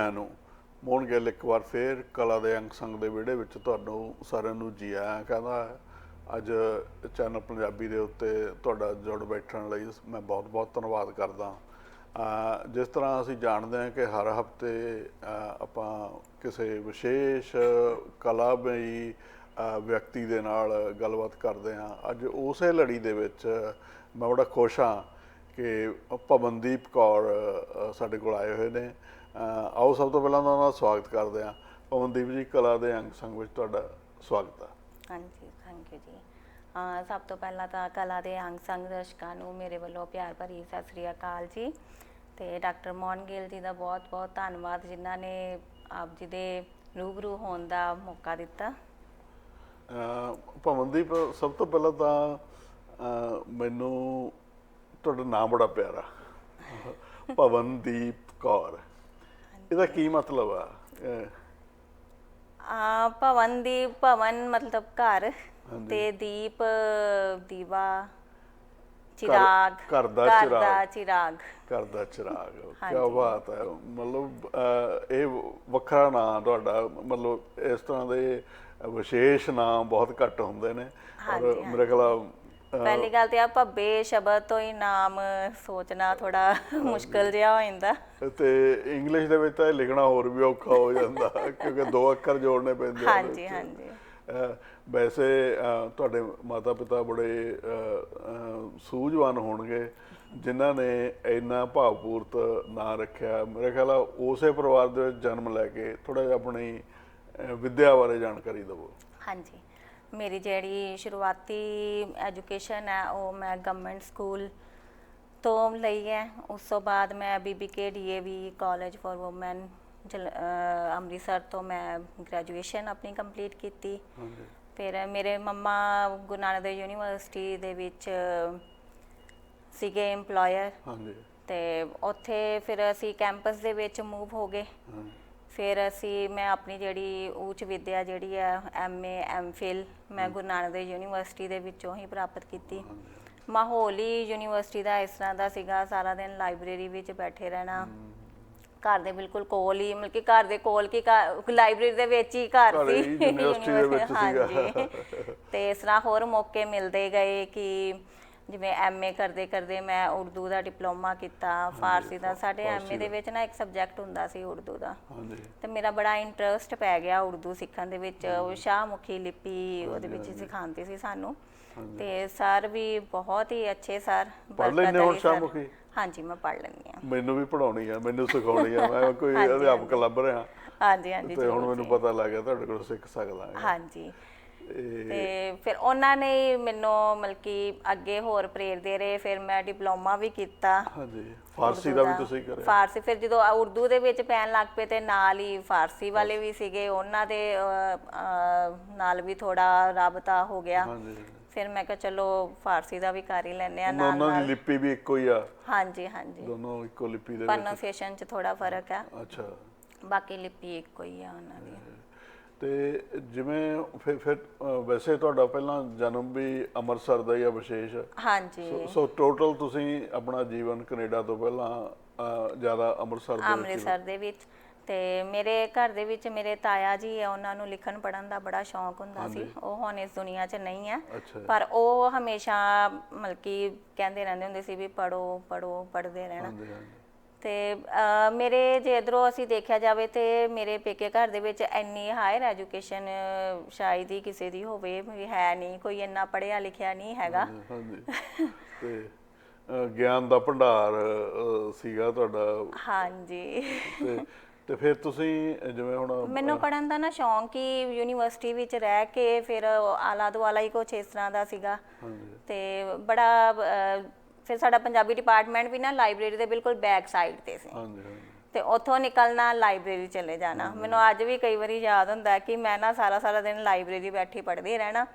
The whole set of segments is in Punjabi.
ਆਇਆਂ ਨੂੰ। ਮੋਹਨ ਗਿੱਲ ਇੱਕ ਵਾਰ ਫੇਰ ਕਲਾ ਦੇ ਅੰਗ ਸੰਗ ਦੇ ਵਿਹੜੇ ਵਿੱਚ ਤੁਹਾਨੂੰ ਸਾਰਿਆਂ ਨੂੰ ਜੀ ਆਇਆਂ ਕਹਿੰਦਾ, ਅੱਜ ਚੈਨਲ ਪੰਜਾਬੀ ਦੇ ਉੱਤੇ ਤੁਹਾਡਾ ਜੁੜ ਬੈਠਣ ਲਈ ਮੈਂ ਬਹੁਤ-ਬਹੁਤ ਧੰਨਵਾਦ ਕਰਦਾ। ਜਿਸ ਤਰ੍ਹਾਂ ਅਸੀਂ ਜਾਣਦੇ ਹਾਂ ਕਿ ਹਰ ਹਫ਼ਤੇ ਆਪਾਂ ਕਿਸੇ ਵਿਸ਼ੇਸ਼ ਕਲਾਮਈ, ਅਹ ਵਿਅਕਤੀ ਦੇ ਨਾਲ ਗੱਲਬਾਤ ਕਰਦੇ ਹਾਂ। ਅੱਜ ਉਸੇ ਲੜੀ ਦੇ ਵਿੱਚ ਮੈਂ ਬੜਾ ਖੁਸ਼ ਹਾਂ ਕਿ ਪਵਨਦੀਪ ਕੌਰ ਸਾਡੇ ਕੋਲ ਆਏ ਹੋਏ ਨੇ। ਆਓ ਸਭ ਤੋਂ ਪਹਿਲਾਂ ਉਹਨਾਂ ਦਾ ਸਵਾਗਤ ਕਰਦੇ ਹਾਂ। ਪਵਨਦੀਪ ਜੀ ਕਲਾ ਦੇ ਅੰਗ ਸੰਗ ਵਿੱਚ ਤੁਹਾਡਾ ਸਵਾਗਤ ਹੈ। ਹਾਂਜੀ ਥੈਂਕ ਯੂ ਜੀ। ਅਹ ਸਭ ਤੋਂ ਪਹਿਲਾਂ ਤਾਂ ਕਲਾ ਦੇ ਅੰਗ ਸੰਗ ਦਰਸ਼ਕਾਂ ਨੂੰ ਮੇਰੇ ਵੱਲੋਂ ਪਿਆਰ ਭਰੀ ਸਤਿ ਸ੍ਰੀ ਅਕਾਲ ਜੀ। ਤੇ ਡਾਕਟਰ ਮੋਹਨ ਗਿੱਲ ਜੀ ਦਾ ਬਹੁਤ ਬਹੁਤ ਧੰਨਵਾਦ ਜਿਨ੍ਹਾਂ ਨੇ ਆਪ ਜੀ ਦੇ ਰੂਬਰੂ ਹੋਣ ਦਾ ਮੌਕਾ ਦਿੱਤਾ। ਪਵਨਦੀਪ ਸਭ ਤੋਂ ਪਹਿਲਾਂ ਤਾਂ ਮੈਨੂੰ ਤੁਹਾਡਾ ਨਾਮ ਬੜਾ ਪਿਆਰਾ। ਪਵਨਦੀਪ ਕੌਰ। ਇਹਦਾ ਕੀ ਮਤਲਬ ਆ ਆ ਭਵਨ ਦੀ ਭਵਨ ਮਤਲਬ ਘਰ। ਤੇ ਦੀਪ ਦੀਵਾ ਚਿਰਾਗ ਘਰ ਦਾ ਘਰ ਚਿਰਾਗ। ਦਾ ਚਿਰਾਗ ਘਰ ਦਾ ਚਿਰਾਗ ਕੀ। ਬਾਤ ਹੈ ਮਤਲਬ ਇਹ ਵੱਖਰਾ ਨਾਮ ਤੁਹਾਡਾ ਮਤਲਬ ਇਸ ਤਰ੍ਹਾਂ ਦੇ ਵਿਸ਼ੇਸ਼ ਨਾਮ ਬਹੁਤ ਘੱਟ ਹੁੰਦੇ ਨੇ ਔਰ ਮੇਰੇ ਖਿਆਲ ਪਹਿਲੀ ਗੱਲ ਤੇ ਆ ਭੱਬੇ ਸ਼ਬਦ ਤੋਂ ਹੀ ਨਾਮ ਸੋਚਣਾ ਥੋੜਾ ਮੁਸ਼ਕਲ ਜਿਹਾ ਹੋ ਜਾਂਦਾ। ਤੇ ਇੰਗਲਿਸ਼ ਦੇ ਵਿੱਚ ਤਾਂ ਇਹ ਲਿਖਣਾ ਹੋਰ ਵੀ ਔਖਾ ਹੋ ਜਾਂਦਾ ਕਿਉਂਕਿ ਦੋ ਅੱਖਰ ਜੋੜਨੇ ਪੈਂਦੇ ਆ ਹਾਂਜੀ। ਹਾਂਜੀ। ਵੈਸੇ ਤੁਹਾਡੇ ਮਾਤਾ ਪਿਤਾ ਬੜੇ ਸੂਝਵਾਨ ਹੋਣਗੇ ਜਿਨ੍ਹਾਂ ਨੇ ਇੰਨਾ ਭਾਵਪੂਰਤ ਨਾਂ ਰੱਖਿਆ। ਮੇਰੇ ਖਿਆਲ ਆ ਉਸੇ ਪਰਿਵਾਰ ਦੇ ਵਿੱਚ ਜਨਮ ਲੈ ਕੇ ਥੋੜਾ ਜਿਹਾ ਆਪਣੀ ਵਿੱਦਿਆ ਬਾਰੇ ਜਾਣਕਾਰੀ ਦਿਵੋ। ਹਾਂਜੀ। ਮੇਰੀ ਜਿਹੜੀ ਸ਼ੁਰੂਆਤੀ ਐਜੂਕੇਸ਼ਨ ਹੈ ਉਹ ਮੈਂ ਗਵਰਨਮੈਂਟ ਸਕੂਲ ਤੋਂ ਲਈ ਹੈ। ਉਸ ਤੋਂ ਬਾਅਦ ਮੈਂ BBK DAV college for women Amritsar ਤੋਂ ਮੈਂ ਗ੍ਰੈਜੂਏਸ਼ਨ ਆਪਣੀ ਕੰਪਲੀਟ ਕੀਤੀ। ਫਿਰ ਮੇਰੇ ਮੰਮਾ ਗੁਰੂ ਨਾਨਕ ਦੇਵ ਯੂਨੀਵਰਸਿਟੀ ਦੇ ਵਿੱਚ ਸੀਗੇ EMPLOYER ਹਾਂਜੀ। ਤੇ ਉੱਥੇ ਫਿਰ ਅਸੀਂ ਕੈਂਪਸ ਦੇ ਵਿੱਚ ਮੂਵ ਹੋ ਗਏ। ਫਿਰ ਅਸੀਂ ਮੈਂ ਆਪਣੀ ਜਿਹੜੀ ਉੱਚ ਵਿਦਿਆ ਜਿਹੜੀ ਹੈ ਐਮਏ ਐਮਫਿਲ ਮੈਂ ਗੁਰੂ ਨਾਨਕ ਦੇਵ ਯੂਨੀਵਰਸਿਟੀ ਦੇ ਵਿੱਚੋਂ ਹੀ ਪ੍ਰਾਪਤ ਕੀਤੀ। ਮਾਹੌਲ ਹੀ ਯੂਨੀਵਰਸਿਟੀ ਦਾ ਇਸ ਤਰ੍ਹਾਂ ਦਾ ਸੀਗਾ ਸਾਰਾ ਦਿਨ ਲਾਇਬ੍ਰੇਰੀ ਵਿੱਚ ਬੈਠੇ ਰਹਿਣਾ। ਘਰ ਦੇ ਬਿਲਕੁਲ ਕੋਲ ਹੀ ਮਤਲਬ ਕਿ ਘਰ ਦੇ ਕੋਲ ਕੀ ਲਾਇਬ੍ਰੇਰੀ ਦੇ ਵਿੱਚ ਹੀ ਘਰ ਸੀ। ਯੂਨੀਵਰਸਿਟੀ ਦੇ ਵਿੱਚ ਸੀਗਾ। ਤੇ ਇਸ ਤਰ੍ਹਾਂ ਹੋਰ ਮੌਕੇ ਮਿਲਦੇ ਗਏ ਕਿ ਜਿਵੇਂ ਐਮਏ ਕਰਦੇ ਕਰਦੇ ਮੈਂ ਉਰਦੂ ਦਾ ਡਿਪਲੋਮਾ ਕੀਤਾ ਫਾਰਸੀ ਦਾ ਸਾਡੇ ਐਮਏ ਦੇ ਵਿੱਚ ਨਾ ਇੱਕ ਸਬਜੈਕਟ ਹੁੰਦਾ ਸੀ ਉਰਦੂ ਦਾ। ਤੇ ਮੇਰਾ ਬੜਾ ਇੰਟਰਸਟ ਪੈ ਗਿਆ ਉਰਦੂ ਸਿੱਖਣ ਦੇ ਵਿੱਚ। ਉਹ ਸ਼ਾਹਮੁਖੀ ਲਿਪੀ ਉਹਦੇ ਵਿੱਚ ਸਿਖਾਉਂਦੇ ਸੀ ਸਾਨੂੰ। ਤੇ ਸਰ ਵੀ ਬਹੁਤ ਹੀ ਅੱਛੇ ਸਰ। ਪੜ੍ਹ ਲੈਂਦੇ ਹੋ ਬਰਕਤ ਅਲੀ ਸਰ। ਸ਼ਾਹਮੁਖੀ? ਹਾਂਜੀ ਮੈਂ ਪੜ੍ਹ ਲੈਂਦੀ ਹਾਂ। ਮੈਨੂੰ ਵੀ ਪੜਾਉਣੀ ਆ ਮੈਨੂੰ ਸਿਖਾਉਣੀ ਆ। ਮੈਂ ਕੋਈ ਅਧਿਆਪਕ ਲੱਭ ਰਿਹਾ। ਹਾਂਜੀ ਹਾਂਜੀ ਤੇ ਹੁਣ ਮੈਨੂੰ। ਪਤਾ ਲੱਗ ਗਿਆ ਤੁਹਾਡੇ ਕੋਲ ਸਿੱਖ ਸਕਦਾ ਹਾਂ। ਹਾਂਜੀ। ਤੇ ਫਿਰ ਉਹਨਾਂ ਨੇ ਹੀ ਮੈਨੂੰ ਮਤਲਬ ਕਿ ਅੱਗੇ ਹੋਰ ਪ੍ਰੇਰਦੇ ਰਹੇ ਫਿਰ ਮੈਂ ਡਿਪਲੋਮਾ ਵੀ ਕੀਤਾ। ਹਾਂਜੀ ਫਾਰਸੀ ਦਾ ਵੀ ਤੁਸੀਂ ਕਰਿਆ। ਫਾਰਸੀ ਫਿਰ ਜਦੋਂ ਆ ਉਰਦੂ ਦੇ ਵਿੱਚ ਪੈਣ ਲੱਗ ਪਏ ਤੇ ਨਾਲ ਹੀ ਫਾਰਸੀ ਵਾਲੇ ਵੀ ਸੀਗੇ ਉਹਨਾਂ ਦੇ ਨਾਲ ਵੀ ਥੋੜਾ ਰਾਬਤਾ ਹੋ ਗਿਆ। ਹਾਂਜੀ ਫਿਰ ਮੈਂ ਕਿਹਾ ਚਲੋ ਫਾਰਸੀ ਦਾ ਵੀ ਕਰ ਹੀ ਲੈਨੇ ਆ ਨਾਲ ਨਾਲ ਲਿਪੀ ਵੀ ਇੱਕੋ ਹੀ ਆ। ਹਾਂਜੀ ਹਾਂਜੀ। ਦੋਨੋਂ ਇੱਕੋ ਲਿਪੀ ਦੇ ਵਿੱਚ। ਪ੍ਰੋਨਾਂਸੀਏਸ਼ਨ 'ਚ ਥੋੜਾ ਫ਼ਰਕ ਹੈ ਅੱਛਾ। ਬਾਕੀ ਲਿਪੀ ਇੱਕੋ ਹੀ ਆ ਉਹਨਾਂ ਦੀ। ਤੇ ਜਿਵੇਂ ਫਿਰ ਫਿਰ ਵੈਸੇ ਤੁਹਾਡਾ ਪਹਿਲਾਂ ਜਨਮ ਵੀ ਅੰਮ੍ਰਿਤਸਰ ਦਾ ਹੀ ਆ ਵਿਸ਼ੇਸ਼। ਹਾਂਜੀ। ਸੋ- ਸੋ ਟੋਟਲ ਤੁਸੀਂ ਆਪਣਾ ਜੀਵਨ ਕੈਨੇਡਾ ਤੋਂ ਪਹਿਲਾਂ ਜ਼ਿਆਦਾ ਅੰਮ੍ਰਿਤਸਰ ਦੇ ਵਿੱਚ ਹੀ- ਅੰਮ੍ਰਿਤਸਰ ਦੇ ਵਿੱਚ। ਤੇ ਮੇਰੇ ਘਰ ਦੇ ਵਿੱਚ ਮੇਰੇ ਤਾਇਆ ਜੀ ਆ ਉਹਨਾਂ ਨੂੰ ਲਿਖਣ ਪੜਨ ਦਾ ਬੜਾ ਸ਼ੌਂਕ ਹੁੰਦਾ ਸੀ। ਉਹ ਹੁਣ ਇਸ ਦੁਨੀਆ 'ਚ ਨਹੀਂ ਹੈ ਅੱਛਾ। ਪਰ ਉਹ ਹਮੇਸ਼ਾ ਮਤਲਬ ਕਿ ਕਹਿੰਦੇ ਰਹਿੰਦੇ ਹੁੰਦੇ ਸੀ ਵੀ ਪੜੋ ਪੜੋ ਪੜਦੇ ਰਹਿਣਾ। ਹਾਂਜੀ ਹਾਂਜੀ। ਤੇ ਮੇਰੇ ਜੇ ਇਧਰੋਂ ਅਸੀਂ ਦੇਖਿਆ ਜਾਵੇ ਤੇ ਮੇਰੇ ਪੇਕੇ ਘਰ ਦੇ ਵਿੱਚ ਇੰਨੀ ਹਾਇਰ ਐਜੂਕੇਸ਼ਨ ਸ਼ਾਇਦ ਹੀ ਕਿਸੇ ਦੀ ਹੋਵੇ ਵੀ ਹੈ ਨਹੀਂ ਕੋਈ ਇੰਨਾ ਪੜਿਆ ਲਿਖਿਆ ਨਹੀਂ ਹੈਗਾ। ਹਾਂਜੀ ਤੇ ਗਿਆਨ ਦਾ ਭੰਡਾਰ ਸੀਗਾ ਤੁਹਾਡਾ। ਹਾਂਜੀ। ਤੇ ਤੇ ਫਿਰ ਤੁਸੀਂ ਜਿਵੇਂ ਹੁਣ ਮੈਨੂੰ ਪੜਨ ਦਾ ਨਾ ਸ਼ੌਂਕ ਹੀ ਯੂਨੀਵਰਸਿਟੀ ਵਿੱਚ ਰਹਿ ਕੇ ਫਿਰ ਆਲਾ ਦੁਆਲਾ ਹੀ ਕੁਛ ਇਸ ਤਰ੍ਹਾਂ ਦਾ ਸੀਗਾ। ਹਾਂਜੀ। ਤੇ ਬੜਾ ਫਿਰ ਸਾਡਾ ਪੰਜਾਬੀ ਡਿਪਾਰਟਮੈਂਟ ਵੀ ਨਾ ਲਾਇਬ੍ਰੇਰੀ ਦੇ ਬਿਲਕੁਲ ਬੈਕ ਸਾਈਡ ਤੇ ਸੀ। ਹਾਂਜੀ ਹਾਂਜੀ। ਤੇ ਉੱਥੋਂ ਨਿਕਲਣਾ ਲਾਇਬ੍ਰੇਰੀ ਚਲੇ ਜਾਣਾ। ਮੈਨੂੰ ਅੱਜ ਵੀ ਕਈ ਵਾਰੀ ਯਾਦ ਹੁੰਦਾ ਕਿ ਮੈਂ ਨਾ ਸਾਰਾ ਸਾਰਾ ਦਿਨ ਲਾਇਬ੍ਰੇਰੀ ਬੈਠੀ ਪੜ੍ਹਦੀ ਰਹਿਣਾ।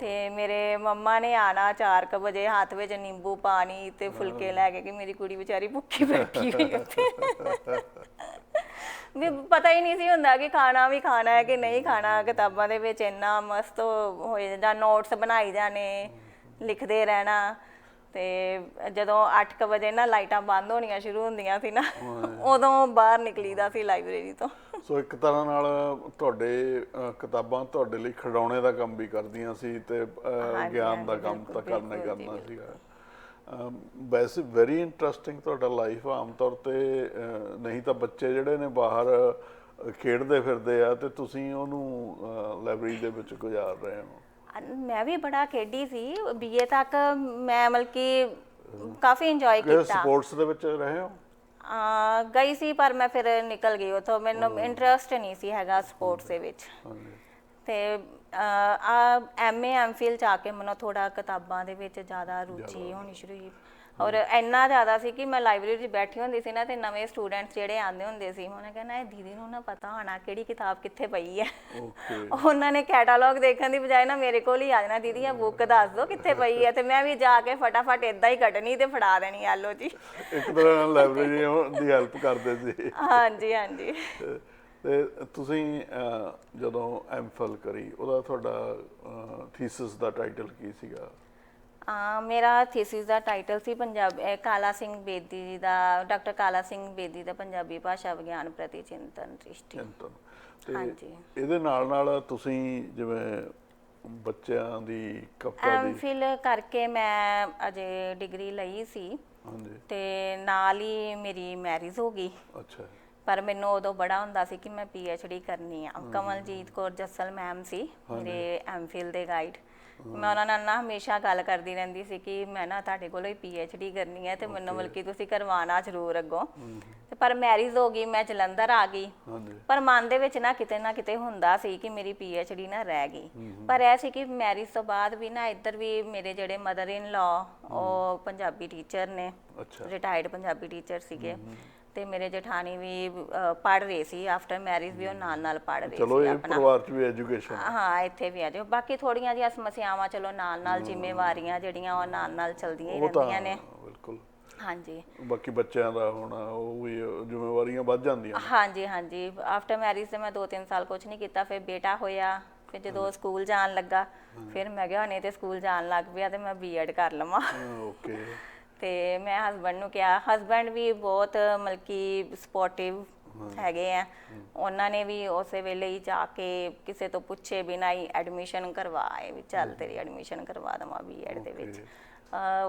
ਤੇ ਮੇਰੇ ਮੰਮਾ ਨੇ ਆਣਾ 4:00 ਵਜੇ ਹੱਥ ਵਿੱਚ ਨਿੰਬੂ ਪਾਣੀ ਤੇ ਫੁਲਕੇ ਲੈ ਕੇ ਕਿ ਮੇਰੀ ਕੁੜੀ ਵਿਚਾਰੀ ਭੁੱਖੀ ਬੈਠੀ ਹੋਈ ਉੱਥੇ। ਵੀ ਪਤਾ ਹੀ ਨਹੀਂ ਸੀ ਹੁੰਦਾ ਕਿ ਖਾਣਾ ਵੀ ਖਾਣਾ ਹੈ ਕਿ ਨਹੀਂ ਖਾਣਾ। ਕਿਤਾਬਾਂ ਦੇ ਵਿੱਚ ਇੰਨਾ ਮਸਤ ਹੋਏ ਜਾਂ ਨੋਟਸ ਬਣਾਈ ਜਾਣੇ ਲਿਖਦੇ ਰਹਿਣਾ। ਤੇ ਜਦੋਂ 8:00 ਵਜੇ ਨਾ ਲਾਈਟਾਂ ਬੰਦ ਹੋਣੀਆਂ ਸ਼ੁਰੂ ਹੁੰਦੀਆਂ ਸੀ ਨਾ ਉਦੋਂ ਬਾਹਰ ਨਿਕਲੀਦਾ ਸੀ ਲਾਇਬ੍ਰੇਰੀ ਤੋਂ। ਸੋ ਇੱਕ ਤਰ੍ਹਾਂ ਨਾਲ ਤੁਹਾਡੇ ਕਿਤਾਬਾਂ ਤੁਹਾਡੇ ਲਈ ਖਿਡੌਣੇ ਦਾ ਕੰਮ ਵੀ ਕਰਦੀਆਂ ਸੀ ਤੇ ਗਿਆਨ ਦਾ ਕੰਮ ਤਾਂ ਕਰਨਾ ਕਰਨਾ ਸੀਗਾ। ਵੈਸੇ ਵੈਰੀ ਇੰਟਰਸਟਿੰਗ ਤੁਹਾਡਾ ਲਾਈਫ ਆਮ ਤੌਰ ਤੇ ਨਹੀਂ ਤਾਂ ਬੱਚੇ ਜਿਹੜੇ ਨੇ ਬਾਹਰ ਖੇਡਦੇ ਫਿਰਦੇ ਆ ਤੇ ਤੁਸੀਂ ਉਹਨੂੰ ਲਾਇਬ੍ਰੇਰੀ ਦੇ ਵਿੱਚ ਗੁਜ਼ਾਰ ਰਹੇ ਹੋ। ਮੈਂ ਵੀ ਬੜਾ ਖੇਡੀ ਸੀ ਬੀਏ ਤੱਕ ਮੈਂ ਮਤਲਬ ਕਿ ਕਾਫੀ ਇੰਜੋਏ ਕੀਤਾ। ਸਪੋਰਟਸ ਦੇ ਵਿੱਚ ਰਹੇ ਹੋ? ਆ ਗਈ ਸੀ ਪਰ ਮੈਂ ਫਿਰ ਨਿਕਲ ਗਈ ਉਥੋਂ ਮੈਨੂੰ ਇੰਟਰਸਟ ਨਹੀਂ ਸੀ ਹੈਗਾ ਸਪੋਰਟਸ ਦੇ ਵਿੱਚ। ਤੇ ਆ ਐਮਏ ਐਮਫਿਲ ਚ ਆ ਕੇ ਮੈਨੂੰ ਥੋੜਾ ਕਿਤਾਬਾਂ ਦੇ ਵਿੱਚ ਜ਼ਿਆਦਾ। ਰੁਚੀ ਹੋਣੀ ਸ਼ੁਰੂ ਹੋਈ। ਔਰ ਇੰਨਾ ਜ਼ਿਆਦਾ ਸੀ ਕਿ ਮੈਂ ਲਾਇਬ੍ਰੇਰੀ 'ਚ ਬੈਠੀ ਹੁੰਦੀ ਸੀ ਨਾ ਤੇ ਨਵੇਂ ਸਟੂਡੈਂਟਸ ਜਿਹੜੇ ਆਉਂਦੇ ਹੁੰਦੇ ਸੀ ਉਹਨੇ ਕਹਿਣਾ ਇਹ ਦੀਦੀ ਨੂੰ ਨਾ ਪਤਾ ਹੋਣਾ ਕਿਹੜੀ ਕਿਤਾਬ ਕਿੱਥੇ ਪਈ ਹੈ। ਓਕੇ ਉਹਨਾਂ ਨੇ ਕੈਟਾਲੌਗ ਦੇਖਣ ਦੀ ਬਜਾਏ ਨਾ ਮੇਰੇ ਕੋਲ ਹੀ ਆ ਜਾਣਾ ਦੀਦੀ ਇਹ ਬੁੱਕ ਦੱਸ ਦਿਓ ਕਿੱਥੇ ਪਈ ਹੈ ਤੇ ਮੈਂ ਵੀ ਜਾ ਕੇ ਫਟਾਫਟ ਇਦਾਂ ਹੀ ਕੱਢਣੀ ਤੇ ਫੜਾ ਦੇਣੀ ਆਲੋ ਜੀ। ਇੱਕ ਤਰ੍ਹਾਂ ਨਾਲ ਲਾਇਬ੍ਰੇਰੀ ਦੀ ਹੈਲਪ ਕਰਦੇ ਸੀ। ਹਾਂਜੀ ਹਾਂਜੀ। ਤੇ ਤੁਸੀਂ ਜਦੋਂ ਐਮਫਿਲ ਕਰੀ ਉਹਦਾ ਤੁਹਾਡਾ ਥੀਸਿਸ ਦਾ ਟਾਈਟਲ ਕੀ ਸੀਗਾ? ਆ ਮੇਰਾ ਥੀਸਿਸ ਦਾ ਟਾਈਟਲ ਸੀ ਪੰਜਾਬ ਕਾਲਾ ਸਿੰਘ ਬੇਦੀ ਜੀ ਦਾ ਡਾਕਟਰ ਕਾਲਾ ਸਿੰਘ ਬੇਦੀ ਦਾ ਪੰਜਾਬੀ ਭਾਸ਼ਾ ਵਿਗਿਆਨ ਪ੍ਰਤੀ ਚਿੰਤਨ ਦ੍ਰਿਸ਼ਟੀ। ਚਿੰਤਨ। ਤੇ ਹਾਂਜੀ। ਇਹਦੇ ਨਾਲ ਨਾਲ ਤੁਸੀਂ ਜਿਵੇਂ ਬੱਚਿਆਂ ਦੀ ਕਵਿਤਾ ਦੀ ਐਮਫਿਲ ਕਰਕੇ ਮੈਂ ਅਜੇ ਡਿਗਰੀ ਲਈ ਸੀ। ਹਾਂਜੀ। ਤੇ ਨਾਲ ਹੀ ਮੇਰੀ ਮੈਰਿਜ ਹੋ ਗਈ। ਅੱਛਾ। ਪਰ ਮੈਨੂੰ ਉਦੋਂ ਬੜਾ ਹੁੰਦਾ ਸੀ ਕਿ ਮੈਂ ਡੀ ਕਰਨੀ ਆ। ਕਮਲਜੀਤ ਕੌਰ ਜੱਸਲ ਮੈਮ ਸੀ। ਮੇਰੇ ਐਮਫਿਲ ਦੇ ਗਾਈਡ ਮੈਂ ਉਹਨਾਂ ਨਾਲ ਨਾ ਹਮੇਸ਼ਾ ਗੱਲ ਕਰਦੀ ਰਹਿੰਦੀ ਸੀ ਕਿ ਮੈਂ ਨਾ ਤੁਹਾਡੇ ਕੋਲੋਂ ਹੀ ਡੀ ਕਰਨੀ ਹੈ ਤੇ ਮੈਨੂੰ ਬਲਕਿ ਤੁਸੀਂ ਕਰਵਾਉਣਾ ਜ਼ਰੂਰ ਅੱਗੋਂ। ਤੇ ਪਰ ਮੈਰਿਜ ਹੋ ਗਈ ਮੈਂ ਜਲੰਧਰ ਆ ਗਈ। ਪਰ ਮਨ ਦੇ ਵਿੱਚ ਨਾ ਕਿਤੇ ਨਾ ਕਿਤੇ ਹੁੰਦਾ ਸੀ ਕਿ ਮੇਰੀ ਡੀ ਨਾ ਰਹਿ ਗਈ। ਪਰ ਇਹ ਸੀ ਕਿ ਮੈਰਿਜ ਤੋਂ ਬਾਅਦ ਵੀ ਨਾ ਇੱਧਰ ਵੀ ਮੇਰੇ ਜਿਹੜੇ ਮਦਰ ਇਨ ਲਾ ਉਹ ਪੰਜਾਬੀ ਟੀਚਰ ਨੇ ਰਿਟਾਇਰਡ ਪੰਜਾਬੀ ਟੀਚਰ ਸੀਗੇ। ਤੇ ਮੇਰੇ ਜਠਾਣੀ ਵੀ ਪੜ ਰਹੇ ਸੀ ਆਫਟਰ ਮੈਰਿਜ ਵੀ ਉਹ ਨਾਲ ਨਾਲ ਪੜ ਰਹੇ ਚਲੋ ਸੀ ਇਹ ਆਪਣਾ। ਪਰਿਵਾਰ ਚ ਵੀ ਐਜੂਕੇਸ਼ਨ ਹਾਂ। ਇੱਥੇ ਵੀ ਆ ਜਾਓ। ਬਾਕੀ ਥੋੜੀਆਂ ਜਿਹੀਆਂ ਸਮੱਸਿਆਵਾਂ ਚਲੋ ਨਾਲ ਨਾਲ ਜ਼ਿੰਮੇਵਾਰੀਆਂ ਜਿਹੜੀਆਂ ਉਹ ਨਾਲ ਨਾਲ ਚਲਦੀਆਂ ਹੀ ਉਹ ਤਾਂ ਰਹਿੰਦੀਆਂ ਨੇ। ਬਿਲਕੁਲ। ਹਾਂਜੀ। ਬਾਕੀ ਬੱਚਿਆਂ ਦਾ ਹੋਣਾ ਉਹ ਵੀ ਜ਼ਿੰਮੇਵਾਰੀਆਂ ਵੱਧ ਜਾਂਦੀਆਂ ਹਾਂਜੀ ਹਾਂਜੀ। ਆਫਟਰ ਮੈਰਿਜ ਤੇ ਮੈਂ 2-3 ਸਾਲ ਕੁਝ ਨਹੀਂ ਕੀਤਾ ਫਿਰ ਬੇਟਾ ਹੋਇਆ ਫਿਰ ਜਦੋਂ ਉਹ ਸਕੂਲ ਜਾਣ ਲੱਗਾ ਫਿਰ ਮੈਂ ਕਿਹਾ ਹਣੇ ਤੇ ਸਕੂਲ ਜਾਣ ਲੱਗ ਪਿਆ ਤੇ ਮੈਂ ਬੀਐਡ ਕਰ ਲਵਾਂ। ਓਕੇ ਤੇ ਮੈਂ ਹਸਬੰਡ ਨੂੰ ਕਿਹਾ ਹਸਬੰਡ ਵੀ ਬਹੁਤ ਮਲਕੀ ਸਪੋਰਟਿਵ ਹੈਗੇ ਆ। ਉਹਨਾਂ ਨੇ ਵੀ ਉਸੇ ਵੇਲੇ ਹੀ ਜਾ ਕੇ ਕਿਸੇ ਤੋਂ ਪੁੱਛੇ ਬਿਨਾਂ ਹੀ ਐਡਮਿਸ਼ਨ ਕਰਵਾਏ ਵੀ ਚੱਲ ਤੇਰੀ ਐਡਮਿਸ਼ਨ ਕਰਵਾ ਦਵਾਂ ਬੀਐਡ ਦੇ ਵਿੱਚ।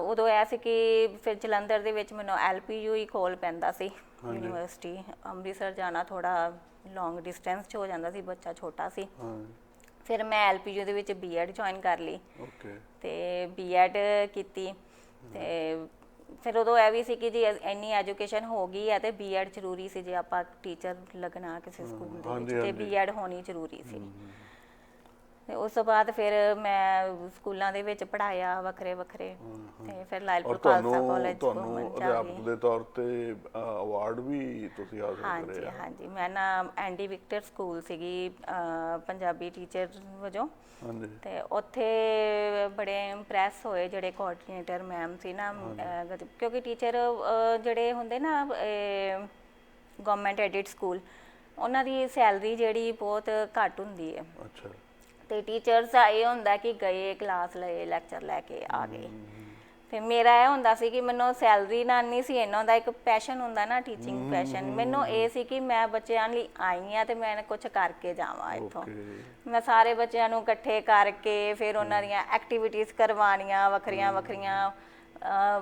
ਉਦੋਂ ਐ ਸੀ ਕਿ ਫਿਰ ਜਲੰਧਰ ਦੇ ਵਿੱਚ ਮੈਨੂੰ ਐਲਪੀਯੂ ਹੀ ਕੋਲ ਪੈਂਦਾ ਸੀ। ਯੂਨੀਵਰਸਿਟੀ ਅੰਮ੍ਰਿਤਸਰ ਜਾਣਾ ਥੋੜਾ ਲੌਂਗ ਡਿਸਟੈਂਸ 'ਚ ਹੋ ਜਾਂਦਾ ਸੀ ਬੱਚਾ ਛੋਟਾ ਸੀ। ਫਿਰ ਮੈਂ ਐਲਪੀਯੂ ਦੇ ਵਿੱਚ ਬੀਐਡ ਜੁਆਇਨ ਕਰ ਲਈ। ਓਕੇ ਤੇ ਬੀਐਡ ਕੀਤੀ। ਤੇ ਫਿਰ ਉਦੋਂ ਇਹ ਵੀ ਸੀ ਕਿ ਜੀ ਇੰਨੀ ਐਜੂਕੇਸ਼ਨ ਹੋ ਗਈ ਹੈ ਤੇ ਬੀਐਡ ਜ਼ਰੂਰੀ ਸੀ ਜੇ ਆਪਾਂ ਟੀਚਰ ਲੱਗਣਾ ਕਿਸੇ ਸਕੂਲ ਦੇ ਵਿੱਚ ਤੇ ਹਾਂਜੀ। ਬੀਐਡ ਹੋਣੀ ਜ਼ਰੂਰੀ ਸੀ। ਤੇ ਉਸ ਤੋਂ ਬਾਅਦ ਫਿਰ ਮੈਂ ਸਕੂਲਾਂ ਦੇ ਵਿੱਚ ਪੜਾਇਆ ਵੱਖਰੇ ਵੱਖਰੇ। ਤੇ ਫਿਰ ਲਾਇਲਪੁਰ ਖਾਲਸਾ ਕਾਲਜ ਤੁਹਾਨੂੰ ਅਧਿਆਪਕ ਦੇ ਤੌਰ ਤੇ ਅਵਾਰਡ ਵੀ ਤੁਸੀਂ ਹਾਸਲ ਹਾਂਜੀ ਕਰੇ ਆ ਹਾਂਜੀ। ਮੈਂ ਨਾ ਐਂਡੀ ਵਿਕਟਰ ਸਕੂਲ ਸੀਗੀ ਪੰਜਾਬੀ ਟੀਚਰ ਵਜੋਂ। ਹਾਂਜੀ। ਤੇ ਉੱਥੇ ਬੜੇ ਇੰਪ੍ਰੈਸ ਹੋਏ ਜਿਹੜੇ ਕੋਆਰਡੀਨੇਟਰ ਮੈਮ ਸੀ ਨਾ ਕਿਉਂਕਿ ਟੀਚਰ ਜਿਹੜੇ ਹੁੰਦੇ ਨਾ ਗਵਰਨਮੈਂਟ ਐਡਿਡ ਸਕੂਲ ਉਹਨਾਂ ਦੀ ਸੈਲਰੀ ਜਿਹੜੀ ਬਹੁਤ ਘੱਟ ਹੁੰਦੀ ਹੈ। ਅੱਛਾ। ਤੇ ਟੀਚਰਸ ਦਾ ਇਹ ਹੁੰਦਾ ਕਿ ਗਏ ਕਲਾਸ ਲਏ ਲੈਕਚਰ ਲੈ ਕੇ ਆ ਗਏ। ਤੇ ਮੇਰਾ ਇਹ ਹੁੰਦਾ ਸੀ ਕਿ ਮੈਨੂੰ ਸੈਲਰੀ ਨਾਲ ਨਹੀਂ ਸੀ ਇਹਨਾਂ ਦਾ ਇੱਕ ਪੈਸ਼ਨ ਹੁੰਦਾ ਨਾ ਟੀਚਿੰਗ ਪੈਸ਼ਨ ਮੈਨੂੰ ਇਹ ਸੀ ਕਿ ਮੈਂ ਬੱਚਿਆਂ ਲਈ ਆਈ ਆ ਤੇ ਮੈਂ ਕੁਝ ਕਰਕੇ ਜਾਵਾਂ ਇੱਥੋਂ। ਮੈਂ ਸਾਰੇ ਬੱਚਿਆਂ ਨੂੰ ਇਕੱਠੇ ਕਰਕੇ ਫਿਰ ਉਹਨਾਂ ਦੀਆਂ ਐਕਟੀਵਿਟੀਜ਼ ਕਰਵਾਉਣੀਆਂ ਵੱਖਰੀਆਂ ਵੱਖਰੀਆਂ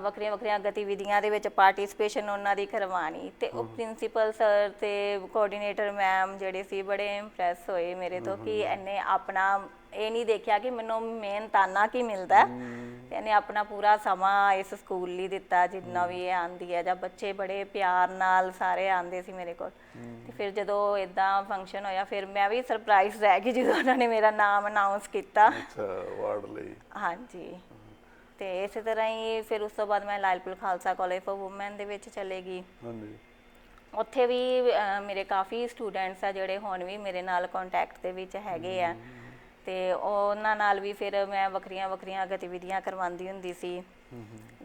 ਵੱਖਰੀਆਂ ਵੱਖਰੀਆਂ ਗਤੀਵਿਧੀਆਂ ਦੇ ਵਿੱਚ ਪਾਰਟਿਸਿਪੇਸ਼ਨ ਉਹਨਾਂ ਦੀ ਕਰਵਾਣੀ ਤੇ ਉਹ ਪ੍ਰਿੰਸੀਪਲ ਸਰ ਤੇ ਕੋਆਰਡੀਨੇਟਰ ਮੈਮ ਜਿਹੜੇ ਸੀ ਬੜੇ ਇੰਪ੍ਰੈਸ ਹੋਏ ਮੇਰੇ ਤੋਂ ਕਿ ਇਹਨੇ ਆਪਣਾ ਇਹ ਨਹੀਂ ਦੇਖਿਆ ਕਿ ਮੈਨੂੰ ਮਿਹਨਤਾਨਾ ਕੀ ਮਿਲਦਾ। ਇਹਨੇ ਆਪਣਾ ਪੂਰਾ ਸਮਾਂ ਇਸ ਸਕੂਲ ਲਈ ਦਿੱਤਾ ਜਿੰਨਾ ਵੀ ਇਹ ਆਂਦੀ ਹੈ ਜਾਂ ਬੱਚੇ ਬੜੇ ਪਿਆਰ ਨਾਲ ਸਾਰੇ ਆਂਦੇ ਸੀ ਮੇਰੇ ਕੋਲ। ਤੇ ਫਿਰ ਜਦੋਂ ਇਦਾਂ ਫੰਕਸ਼ਨ ਹੋਇਆ ਫਿਰ ਮੈਂ ਵੀ ਸਰਪ੍ਰਾਈਜ਼ ਰਹਿ ਗਈ ਜਦੋਂ ਉਹਨਾਂ ਨੇ ਮੇਰਾ ਨਾਮ ਅਨਾਉਂਸ ਕੀਤਾ। ਅੱਛਾ ਅਵਾਰਡ ਲਈ। ਹਾਂਜੀ। ਤੇ ਇਸੇ ਤਰ੍ਹਾਂ ਹੀ ਫਿਰ ਉਸ ਤੋਂ ਬਾਅਦ ਮੈਂ Lalpur Khalsa college for women ਦੇ ਵਿੱਚ ਚਲੇ ਗਈ। ਹਾਂਜੀ। ਉੱਥੇ ਵੀ ਮੇਰੇ ਕਾਫੀ ਸਟੂਡੈਂਟਸ ਆ ਜਿਹੜੇ ਹੁਣ ਵੀ ਮੇਰੇ ਨਾਲ ਕੰਟੈਕਟ ਦੇ ਵਿੱਚ ਹੈਗੇ ਆ। ਤੇ ਉਹਨਾਂ ਨਾਲ ਵੀ ਫਿਰ ਮੈਂ ਵੱਖਰੀਆਂ ਵੱਖਰੀਆਂ ਗਤੀਵਿਧੀਆਂ ਕਰਵਾਉਂਦੀ ਹੁੰਦੀ ਸੀ।